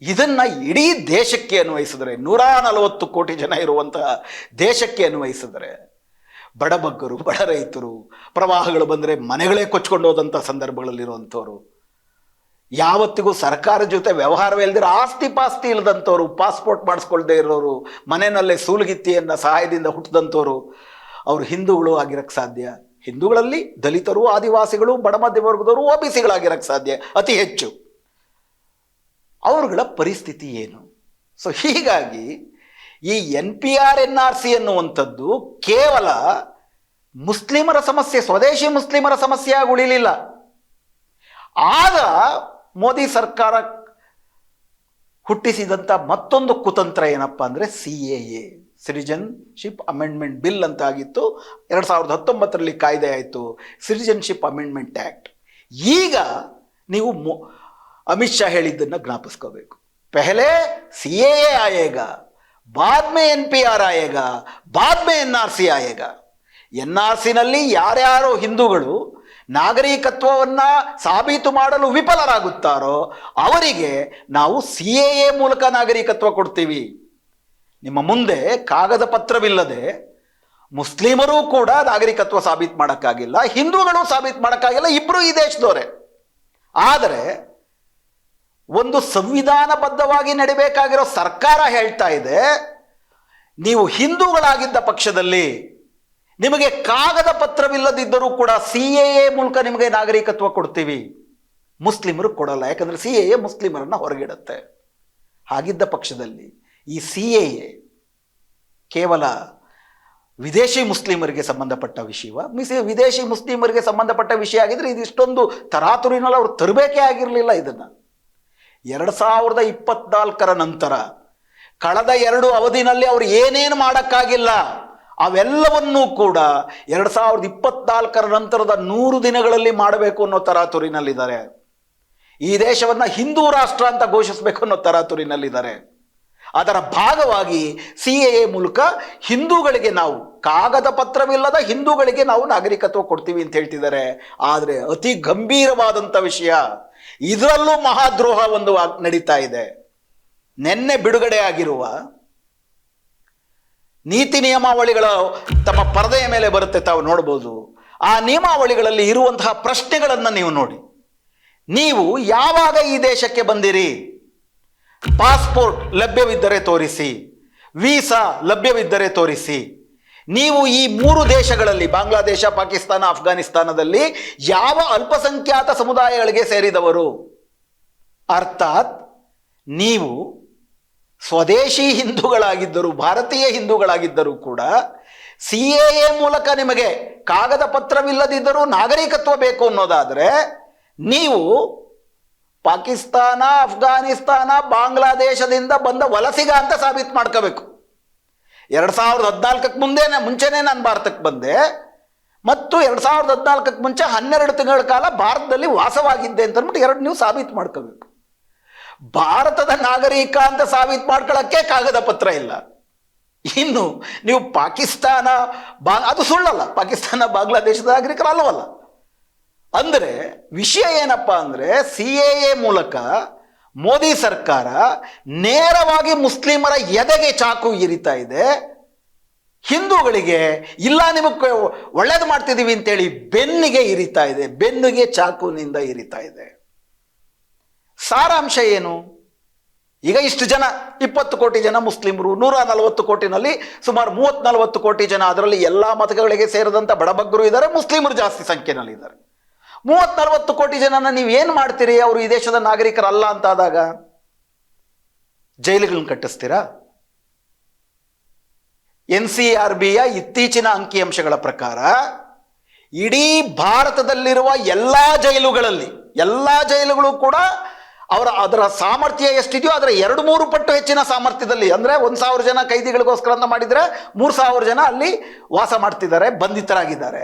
ಇದನ್ನ ಇಡೀ ದೇಶಕ್ಕೆ ಅನ್ವಯಿಸಿದರೆ ನೂರ ನಲವತ್ತು ಕೋಟಿ ಜನ ಇರುವಂತಹ ದೇಶಕ್ಕೆ ಅನ್ವಯಿಸಿದರೆ ಬಡಬಗ್ಗರು ಬಡ ರೈತರು, ಪ್ರವಾಹಗಳು ಬಂದರೆ ಮನೆಗಳೇ ಕೊಚ್ಕೊಂಡು ಹೋದಂಥ ಸಂದರ್ಭಗಳಲ್ಲಿರುವಂಥವ್ರು, ಯಾವತ್ತಿಗೂ ಸರ್ಕಾರ ಜೊತೆ ವ್ಯವಹಾರವೇ ಇಲ್ದಿರೋ ಆಸ್ತಿ ಪಾಸ್ತಿ ಇಲ್ಲದಂಥವ್ರು ಪಾಸ್ಪೋರ್ಟ್ ಮಾಡಿಸ್ಕೊಳ್ದೇ ಇರೋರು, ಮನೆಯಲ್ಲೇ ಸೂಲುಗಿತ್ತಿಯನ್ನು ಸಹಾಯದಿಂದ ಹುಟ್ಟಿದಂಥವ್ರು ಅವರು ಹಿಂದೂಗಳು ಆಗಿರಕ್ಕೆ ಸಾಧ್ಯ. ಹಿಂದೂಗಳಲ್ಲಿ ದಲಿತರು, ಆದಿವಾಸಿಗಳು, ಬಡ ಮಧ್ಯಮ ವರ್ಗದವರು ಒ ಬಿ ಸಿಗಳಾಗಿರಕ್ಕೆ ಸಾಧ್ಯ. ಅತಿ ಹೆಚ್ಚು. ಅವರುಗಳ ಪರಿಸ್ಥಿತಿ ಏನು? ಸೊ ಹೀಗಾಗಿ ಈ N P R, N R C ಎನ್ನುವಂಥದ್ದು ಕೇವಲ ಮುಸ್ಲಿಮರ ಸಮಸ್ಯೆ, ಸ್ವದೇಶಿ ಮುಸ್ಲಿಮರ ಸಮಸ್ಯೆ ಉಳಿಲಿಲ್ಲ. ಆಗ ಮೋದಿ ಸರ್ಕಾರ ಹುಟ್ಟಿಸಿದಂಥ ಮತ್ತೊಂದು ಕುತಂತ್ರ ಏನಪ್ಪ ಅಂದರೆ C A A citizenship amendment bill ಅಂತ ಆಗಿತ್ತು. ಎರಡು ಸಾವಿರದ ಹತ್ತೊಂಬತ್ತರಲ್ಲಿ ಕಾಯ್ದೆ ಆಯಿತು. ಸಿಟಿಜನ್ಶಿಪ್ ಅಮೆಂಡ್ಮೆಂಟ್ ಆ್ಯಕ್ಟ್ ಈಗ ನೀವು ಅಮಿತ್ ಶಾ ಹೇಳಿದ್ದನ್ನು ಜ್ಞಾಪಿಸ್ಕೋಬೇಕು. ಪೆಹಲೆ, ಸಿ ಎ ಆಯೇಗ ಬಾದ್ ಮೇ ಎನ್ ಪಿ ಆರ್ ಆಯೇಗ ಬಾದ್ ಮೇ ಎನ್ ಆರ್ ಸಿ ಆಯೇಗ. ಎನ್ ಆರ್ ಸಿನಲ್ಲಿ ಯಾರ್ಯಾರು ಹಿಂದೂಗಳು ನಾಗರಿಕತ್ವವನ್ನ ಸಾಬೀತು ಮಾಡಲು ವಿಫಲರಾಗುತ್ತಾರೋ ಅವರಿಗೆ ನಾವು ಸಿ ಎ ಎ ಮೂಲಕ ನಾಗರಿಕತ್ವ ಕೊಡ್ತೀವಿ. ನಿಮ್ಮ ಮುಂದೆ ಕಾಗದ ಪತ್ರವಿಲ್ಲದೆ ಮುಸ್ಲಿಮರೂ ಕೂಡ ನಾಗರಿಕತ್ವ ಸಾಬೀತು ಮಾಡೋಕ್ಕಾಗಿಲ್ಲ, ಹಿಂದೂಗಳು ಸಾಬೀತು ಮಾಡೋಕ್ಕಾಗಿಲ್ಲ ಇಬ್ಬರು ಈ ದೇಶದವರೇ. ಆದರೆ ಒಂದು ಸಂವಿಧಾನಬದ್ಧವಾಗಿ ನಡಿಬೇಕಾಗಿರೋ ಸರ್ಕಾರ ಹೇಳ್ತಾ ಇದೆ, ನೀವು ಹಿಂದೂಗಳಾಗಿದ್ದ ಪಕ್ಷದಲ್ಲಿ ನಿಮಗೆ ಕಾಗದ ಪತ್ರವಿಲ್ಲದಿದ್ದರೂ ಕೂಡ ಸಿ ಎ ಎ ಮೂಲಕ ನಿಮಗೆ ನಾಗರಿಕತ್ವ ಕೊಡ್ತೀವಿ. ಮುಸ್ಲಿಮರು ಕೊಡಲ್ಲ, ಯಾಕಂದ್ರೆ ಸಿ ಎ ಎ ಮುಸ್ಲಿಮರನ್ನ ಹೊರಗಿಡುತ್ತೆ. ಹಾಗಿದ್ದ ಪಕ್ಷದಲ್ಲಿ ಈ ಸಿ ಎ ಎ ಕೇವಲ ವಿದೇಶಿ ಮುಸ್ಲಿಮರಿಗೆ ಸಂಬಂಧಪಟ್ಟ ವಿಷಯವ? ಮಿಸಿ, ವಿದೇಶಿ ಮುಸ್ಲಿಮರಿಗೆ ಸಂಬಂಧಪಟ್ಟ ವಿಷಯ ಆಗಿದ್ರೆ ಇದಿಷ್ಟೊಂದು ತರಾತುರಿನಲ್ಲಿ ಅವರು ತರಬೇಕೇ ಆಗಿರಲಿಲ್ಲ ಇದನ್ನು. ಎರಡು ಸಾವಿರದ ಇಪ್ಪತ್ನಾಲ್ಕರ ನಂತರ ಕಳೆದ ಎರಡು ಅವಧಿನಲ್ಲಿ ಅವರು ಏನೇನು ಮಾಡೋಕ್ಕಾಗಿಲ್ಲ, ಅವೆಲ್ಲವನ್ನೂ ಕೂಡ ಎರಡು ಸಾವಿರದ ಇಪ್ಪತ್ನಾಲ್ಕರ ನಂತರದ ನೂರು ದಿನಗಳಲ್ಲಿ ಮಾಡಬೇಕು ಅನ್ನೋ ತರಾತುರಿನಲ್ಲಿದ್ದಾರೆ. ಈ ದೇಶವನ್ನ ಹಿಂದೂ ರಾಷ್ಟ್ರ ಅಂತ ಘೋಷಿಸಬೇಕು ಅನ್ನೋ ತರಾತುರಿನಲ್ಲಿದ್ದಾರೆ. ಅದರ ಭಾಗವಾಗಿ ಸಿ ಎ ಮೂಲಕ ಹಿಂದೂಗಳಿಗೆ ನಾವು ಕಾಗದ ಪತ್ರವಿಲ್ಲದ ಹಿಂದೂಗಳಿಗೆ ನಾವು ನಾಗರಿಕತ್ವ ಕೊಡ್ತೀವಿ ಅಂತ ಹೇಳ್ತಿದ್ದಾರೆ. ಆದರೆ ಅತಿ ಗಂಭೀರವಾದಂಥ ವಿಷಯ ಇದರಲ್ಲೂ ಮಹಾದ್ರೋಹ ಒಂದು ನಡೀತಾ ಇದೆ. ನಿನ್ನೆ ಬಿಡುಗಡೆ ಆಗಿರುವ ನೀತಿ ನಿಯಮಾವಳಿಗಳ ತಮ್ಮ ಪರದೆಯ ಮೇಲೆ ಬರುತ್ತೆ ತಾವು ನೋಡ್ಬೋದು. ಆ ನಿಯಮಾವಳಿಗಳಲ್ಲಿ ಇರುವಂತಹ ಪ್ರಶ್ನೆಗಳನ್ನು ನೀವು ನೋಡಿ. ನೀವು ಯಾವಾಗ ಈ ದೇಶಕ್ಕೆ ಬಂದಿರಿ? ಪಾಸ್ಪೋರ್ಟ್ ಲಭ್ಯವಿದ್ದರೆ ತೋರಿಸಿ. ವೀಸಾ ಲಭ್ಯವಿದ್ದರೆ ತೋರಿಸಿ. ನೀವು ಈ ಮೂರು ದೇಶಗಳಲ್ಲಿ, ಬಾಂಗ್ಲಾದೇಶ, ಪಾಕಿಸ್ತಾನ ಅಫ್ಘಾನಿಸ್ತಾನದಲ್ಲಿ ಯಾವ ಅಲ್ಪಸಂಖ್ಯಾತ ಸಮುದಾಯಗಳಿಗೆ ಸೇರಿದವರು? ಅರ್ಥಾತ್ ನೀವು ಸ್ವದೇಶಿ ಹಿಂದೂಗಳಾಗಿದ್ದರು, ಭಾರತೀಯ ಹಿಂದೂಗಳಾಗಿದ್ದರೂ ಕೂಡ ಸಿ ಎ ಮೂಲಕ ನಿಮಗೆ ಕಾಗದ ಪತ್ರವಿಲ್ಲದಿದ್ದರೂ ನಾಗರಿಕತ್ವ ಬೇಕು ಅನ್ನೋದಾದರೆ, ನೀವು ಪಾಕಿಸ್ತಾನ ಅಫ್ಘಾನಿಸ್ತಾನ ಬಾಂಗ್ಲಾದೇಶದಿಂದ ಬಂದ ವಲಸಿಗ ಅಂತ ಸಾಬೀತು ಮಾಡ್ಕೋಬೇಕು. ಎರಡು ಸಾವಿರದ ಹದಿನಾಲ್ಕಕ್ಕೆ ಮುಂದೆನೆ ಮುಂಚೆನೇ ನಾನು ಭಾರತಕ್ಕೆ ಬಂದೆ. ಮತ್ತು ಎರಡು ಸಾವಿರದ ಹದಿನಾಲ್ಕಕ್ಕೆ ಮುಂಚೆ ಹನ್ನೆರಡು ತಿಂಗಳ ಕಾಲ ಭಾರತದಲ್ಲಿ ವಾಸವಾಗಿದ್ದೆ ಅಂತ ಅಂದ್ಬಿಟ್ಟು ಎರಡು ನೀವು ಸಾಬೀತು ಮಾಡ್ಕೋಬೇಕು. ಭಾರತದ ನಾಗರಿಕ ಅಂತ ಸಾಬೀತು ಮಾಡ್ಕೊಳ್ಳೋಕ್ಕೆ ಕಾಗದ ಪತ್ರ ಇಲ್ಲ. ಇನ್ನು ನೀವು ಪಾಕಿಸ್ತಾನ ಬಾ ಅದು ಸುಳ್ಳಲ್ಲ. ಪಾಕಿಸ್ತಾನ ಬಾಂಗ್ಲಾದೇಶದ ನಾಗರಿಕರು ಅಲ್ಲವಲ್ಲ ಅಂದರೆ ವಿಷಯ ಏನಪ್ಪ ಅಂದರೆ ಸಿ ಎ ಮೂಲಕ ಮೋದಿ ಸರ್ಕಾರ ನೇರವಾಗಿ ಮುಸ್ಲಿಮರ ಎದೆಗೆ ಚಾಕು ಇರಿತಾ ಇದೆ, ಹಿಂದೂಗಳಿಗೆ ಇಲ್ಲ ನಿಮಗೆ ಒಳ್ಳೇದು ಮಾಡ್ತಿದ್ದೀವಿ ಅಂತೇಳಿ ಬೆನ್ನಿಗೆ ಇರಿತಾ ಇದೆ, ಬೆನ್ನಿಗೆ ಚಾಕುನಿಂದ ಇರಿತಾ ಇದೆ. ಸಾರಾಂಶ ಏನು? ಈಗ ಇಷ್ಟು ಜನ, ಇಪ್ಪತ್ತು ಕೋಟಿ ಜನ ಮುಸ್ಲಿಮರು, ನೂರ ನಲವತ್ತು ಕೋಟಿನಲ್ಲಿ ಸುಮಾರು ಮೂವತ್ತ್ ನಲವತ್ತು ಕೋಟಿ ಜನ ಅದರಲ್ಲಿ ಎಲ್ಲ ಮತಗಳಿಗೆ ಸೇರಿದಂಥ ಬಡಬಗ್ಗರು ಇದ್ದಾರೆ, ಮುಸ್ಲಿಮರು ಜಾಸ್ತಿ ಸಂಖ್ಯೆನಲ್ಲಿ ಇದ್ದಾರೆ ಮೂವತ್ತ್ ನಲವತ್ತು ಕೋಟಿ ಜನನ ನೀವು ಏನು ಮಾಡ್ತೀರಿ? ಅವರು ಈ ದೇಶದ ನಾಗರಿಕರಲ್ಲ ಅಂತ ಆದಾಗ ಜೈಲುಗಳನ್ನ ಕಟ್ಟಿಸ್ತೀರಾ? ಎನ್ ಸಿ ಆರ್ ಬಿಯ ಇತ್ತೀಚಿನ ಅಂಕಿಅಂಶಗಳ ಪ್ರಕಾರ ಇಡೀ ಭಾರತದಲ್ಲಿರುವ ಎಲ್ಲ ಜೈಲುಗಳಲ್ಲಿ, ಎಲ್ಲ ಜೈಲುಗಳು ಕೂಡ ಅವರ, ಅದರ ಸಾಮರ್ಥ್ಯ ಎಷ್ಟಿದೆಯೋ ಅದರ ಎರಡು ಮೂರು ಪಟ್ಟು ಹೆಚ್ಚಿನ ಸಾಮರ್ಥ್ಯದಲ್ಲಿ, ಅಂದರೆ ಒಂದು ಸಾವಿರ ಜನ ಕೈದಿಗಳಿಗೋಸ್ಕರ ಅಂತ ಮಾಡಿದರೆ ಮೂರು ಸಾವಿರ ಜನ ಅಲ್ಲಿ ವಾಸ ಮಾಡ್ತಿದ್ದಾರೆ, ಬಂಧಿತರಾಗಿದ್ದಾರೆ.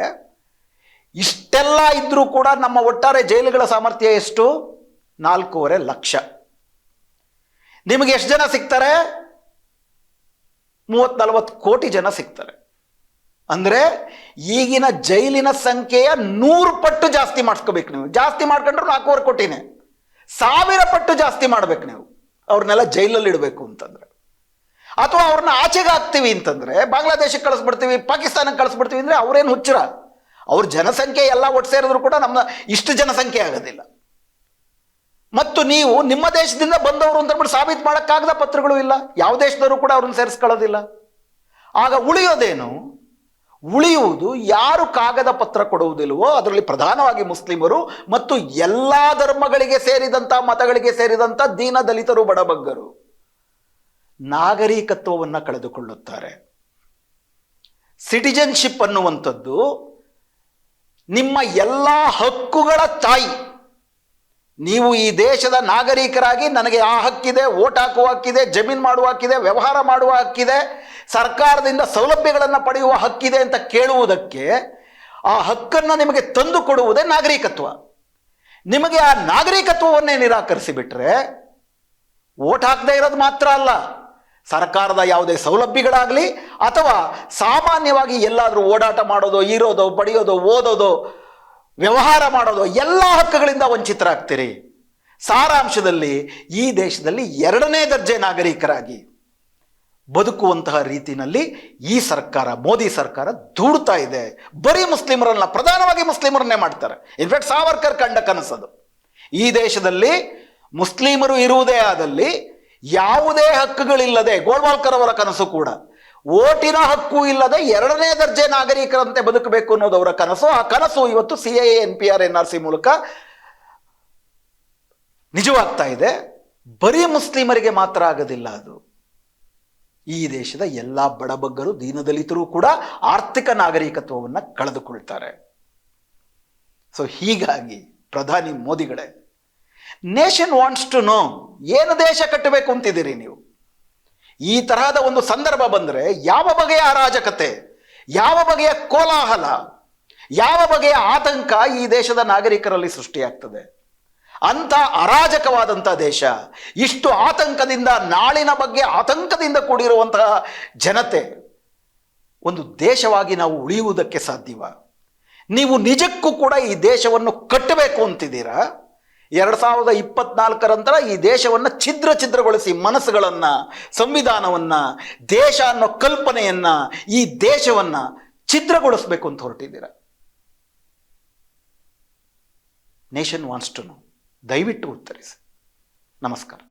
ಇಷ್ಟೆಲ್ಲ ಇದ್ರೂ ಕೂಡ ನಮ್ಮ ಒಟ್ಟಾರೆ ಜೈಲುಗಳ ಸಾಮರ್ಥ್ಯ ಎಷ್ಟು? ನಾಲ್ಕೂವರೆ ಲಕ್ಷ. ನಿಮಗೆ ಎಷ್ಟು ಜನ ಸಿಗ್ತಾರೆ? ಮೂವತ್ ನಲವತ್ತು ಕೋಟಿ ಜನ ಸಿಗ್ತಾರೆ. ಅಂದರೆ ಈಗಿನ ಜೈಲಿನ ಸಂಖ್ಯೆಯ ನೂರು ಪಟ್ಟು ಜಾಸ್ತಿ ಮಾಡಿಸ್ಕೋಬೇಕು ನೀವು. ಜಾಸ್ತಿ ಮಾಡ್ಕೊಂಡ್ರೆ ನಾಲ್ಕೂವರೆ ಕೋಟಿನೇ. ಸಾವಿರ ಪಟ್ಟು ಜಾಸ್ತಿ ಮಾಡ್ಬೇಕು ನೀವು. ಅವ್ರನ್ನೆಲ್ಲ ಜೈಲಲ್ಲಿ ಇಡಬೇಕು ಅಂತಂದ್ರೆ. ಅಥವಾ ಅವ್ರನ್ನ ಆಚೆಗೆ ಹಾಕ್ತೀವಿ ಅಂತಂದ್ರೆ, ಬಾಂಗ್ಲಾದೇಶಕ್ಕೆ ಕಳಿಸ್ಬಿಡ್ತೀವಿ, ಪಾಕಿಸ್ತಾನಕ್ಕೆ ಕಳಿಸ್ಬಿಡ್ತೀವಿ ಅಂದ್ರೆ ಅವ್ರೇನು ಹುಚ್ಚರ? ಅವ್ರ ಜನಸಂಖ್ಯೆ ಎಲ್ಲ ಒಟ್ಟು ಸೇರಿದ್ರು ಕೂಡ ನಮ್ಮ ಇಷ್ಟು ಜನಸಂಖ್ಯೆ ಆಗೋದಿಲ್ಲ. ಮತ್ತು ನೀವು ನಿಮ್ಮ ದೇಶದಿಂದ ಬಂದವರು ಅಂತ ಸಾಬೀತ್ ಸಾಬೀತು ಮಾಡೋಕ್ಕಾಗದ ಪತ್ರಗಳು ಇಲ್ಲ. ಯಾವ ದೇಶದವರು ಕೂಡ ಅವ್ರನ್ನ ಸೇರಿಸ್ಕೊಳ್ಳೋದಿಲ್ಲ. ಆಗ ಉಳಿಯೋದೇನು? ಉಳಿಯುವುದು ಯಾರು ಕಾಗದ ಪತ್ರ ಕೊಡುವುದಿಲ್ವೋ ಅದರಲ್ಲಿ ಪ್ರಧಾನವಾಗಿ ಮುಸ್ಲಿಮರು ಮತ್ತು ಎಲ್ಲ ಧರ್ಮಗಳಿಗೆ ಸೇರಿದಂಥ ಮತಗಳಿಗೆ ಸೇರಿದಂಥ ದೀನ ದಲಿತರು ಬಡಬಗ್ಗರು ನಾಗರಿಕತ್ವವನ್ನು ಕಳೆದುಕೊಳ್ಳುತ್ತಾರೆ. ಸಿಟಿಜನ್ಶಿಪ್ ಅನ್ನುವಂಥದ್ದು ನಿಮ್ಮ ಎಲ್ಲ ಹಕ್ಕುಗಳ ತಾಯಿ. ನೀವು ಈ ದೇಶದ ನಾಗರಿಕರಾಗಿ ನನಗೆ ಆ ಹಕ್ಕಿದೆ ಓಟ್ ಹಾಕುವ ಹಕ್ಕಿದೆ, ಜಮೀನು ಮಾಡುವ ಹಕ್ಕಿದೆ, ವ್ಯವಹಾರ ಮಾಡುವ ಹಕ್ಕಿದೆ, ಸರ್ಕಾರದಿಂದ ಸೌಲಭ್ಯಗಳನ್ನು ಪಡೆಯುವ ಹಕ್ಕಿದೆ ಅಂತ ಕೇಳುವುದಕ್ಕೆ ಆ ಹಕ್ಕನ್ನು ನಿಮಗೆ ತಂದು ಕೊಡುವುದೇ ನಾಗರಿಕತ್ವ. ನಿಮಗೆ ಆ ನಾಗರಿಕತ್ವವನ್ನೇ ನಿರಾಕರಿಸಿಬಿಟ್ರೆ ಓಟ್ ಹಾಕದೇ ಇರೋದು ಮಾತ್ರ ಅಲ್ಲ. ಸರ್ಕಾರದ ಯಾವುದೇ ಸೌಲಭ್ಯಗಳಾಗಲಿ ಅಥವಾ ಸಾಮಾನ್ಯವಾಗಿ ಎಲ್ಲಾದರೂ ಓಡಾಟ ಮಾಡೋದು, ಇರೋದು, ಪಡೆಯೋದು, ಓದೋದು, ವ್ಯವಹಾರ ಮಾಡೋದು, ಎಲ್ಲ ಹಕ್ಕುಗಳಿಂದ ವಂಚಿತರಾಗ್ತೀರಿ. ಸಾರಾಂಶದಲ್ಲಿ ಈ ದೇಶದಲ್ಲಿ ಎರಡನೇ ದರ್ಜೆ ನಾಗರಿಕರಾಗಿ ಬದುಕುವಂತಹ ರೀತಿಯಲ್ಲಿ ಈ ಸರ್ಕಾರ, ಮೋದಿ ಸರ್ಕಾರ ದೂಡ್ತಾ ಇದೆ. ಬರೀ ಮುಸ್ಲಿಮರನ್ನ ಪ್ರಧಾನವಾಗಿ ಮುಸ್ಲಿಮರನ್ನೇ ಮಾಡ್ತಾರೆ. ಇನ್ಫ್ಯಾಕ್ಟ್ ಸಾವರ್ಕರ್ ಕಂಡ ಕನಸದು ಈ ದೇಶದಲ್ಲಿ ಮುಸ್ಲಿಮರು ಇರುವುದೇ ಆದಲ್ಲಿ ಯಾವುದೇ ಹಕ್ಕುಗಳಿಲ್ಲದೆ ಗೋಳ್ವಾಲ್ಕರ್ ಅವರ ಕನಸು ಕೂಡ. ಓಟಿನ ಹಕ್ಕು ಇಲ್ಲದೆ ಎರಡನೇ ದರ್ಜೆ ನಾಗರಿಕರಂತೆ ಬದುಕಬೇಕು ಅನ್ನೋದು ಅವರ ಕನಸು. ಆ ಕನಸು ಇವತ್ತು C I N P R, N R C ಮೂಲಕ ನಿಜವಾಗ್ತಾ ಇದೆ. ಬರೀ ಮುಸ್ಲಿಮರಿಗೆ ಮಾತ್ರ ಆಗೋದಿಲ್ಲ ಅದು. ಈ ದೇಶದ ಎಲ್ಲ ಬಡಬಗ್ಗರು ದೀನದಲಿತರು ಕೂಡ ಆರ್ಥಿಕ ನಾಗರಿಕತ್ವವನ್ನು ಕಳೆದುಕೊಳ್ತಾರೆ. ಸೊ ಹೀಗಾಗಿ ಪ್ರಧಾನಿ ಮೋದಿಗಳೇ ನೇಷನ್ ವಾಂಟ್ಸ್ ಟು ನೋ ಏನು ದೇಶ ಕಟ್ಟಬೇಕು ಅಂತಿದ್ದೀರಿ ನೀವು? ಈ ತರಹದ ಒಂದು ಸಂದರ್ಭ ಬಂದರೆ ಯಾವ ಬಗೆಯ ಅರಾಜಕತೆ, ಯಾವ ಬಗೆಯ ಕೋಲಾಹಲ, ಯಾವ ಬಗೆಯ ಆತಂಕ ಈ ದೇಶದ ನಾಗರಿಕರಲ್ಲಿ ಸೃಷ್ಟಿಯಾಗ್ತದೆ? ಅಂಥ ಅರಾಜಕವಾದಂಥ ದೇಶ, ಇಷ್ಟು ಆತಂಕದಿಂದ, ನಾಳಿನ ಬಗ್ಗೆ ಆತಂಕದಿಂದ ಕೂಡಿರುವಂತಹ ಜನತೆ, ಒಂದು ದೇಶವಾಗಿ ನಾವು ಉಳಿಯುವುದಕ್ಕೆ ಸಾಧ್ಯವ? ನೀವು ನಿಜಕ್ಕೂ ಕೂಡ ಈ ದೇಶವನ್ನು ಕಟ್ಟಬೇಕು ಅಂತಿದ್ದೀರಾ? ಎರಡು ಸಾವಿರದ ಇಪ್ಪತ್ನಾಲ್ಕರ ನಂತರ ಈ ದೇಶವನ್ನು ಛಿದ್ರ ಛಿದ್ರಗೊಳಿಸಿ ಮನಸ್ಸುಗಳನ್ನು, ಸಂವಿಧಾನವನ್ನು, ದೇಶ ಅನ್ನೋ ಕಲ್ಪನೆಯನ್ನು ಈ ದೇಶವನ್ನು ಛಿದ್ರಗೊಳಿಸ್ಬೇಕು ಅಂತ ಹೊರಟಿದ್ದೀರ. ನೇಷನ್ ವಾನ್ಸ್ ಟು ನೋ ದಯವಿಟ್ಟು ಉತ್ತರಿಸಿ. ನಮಸ್ಕಾರ.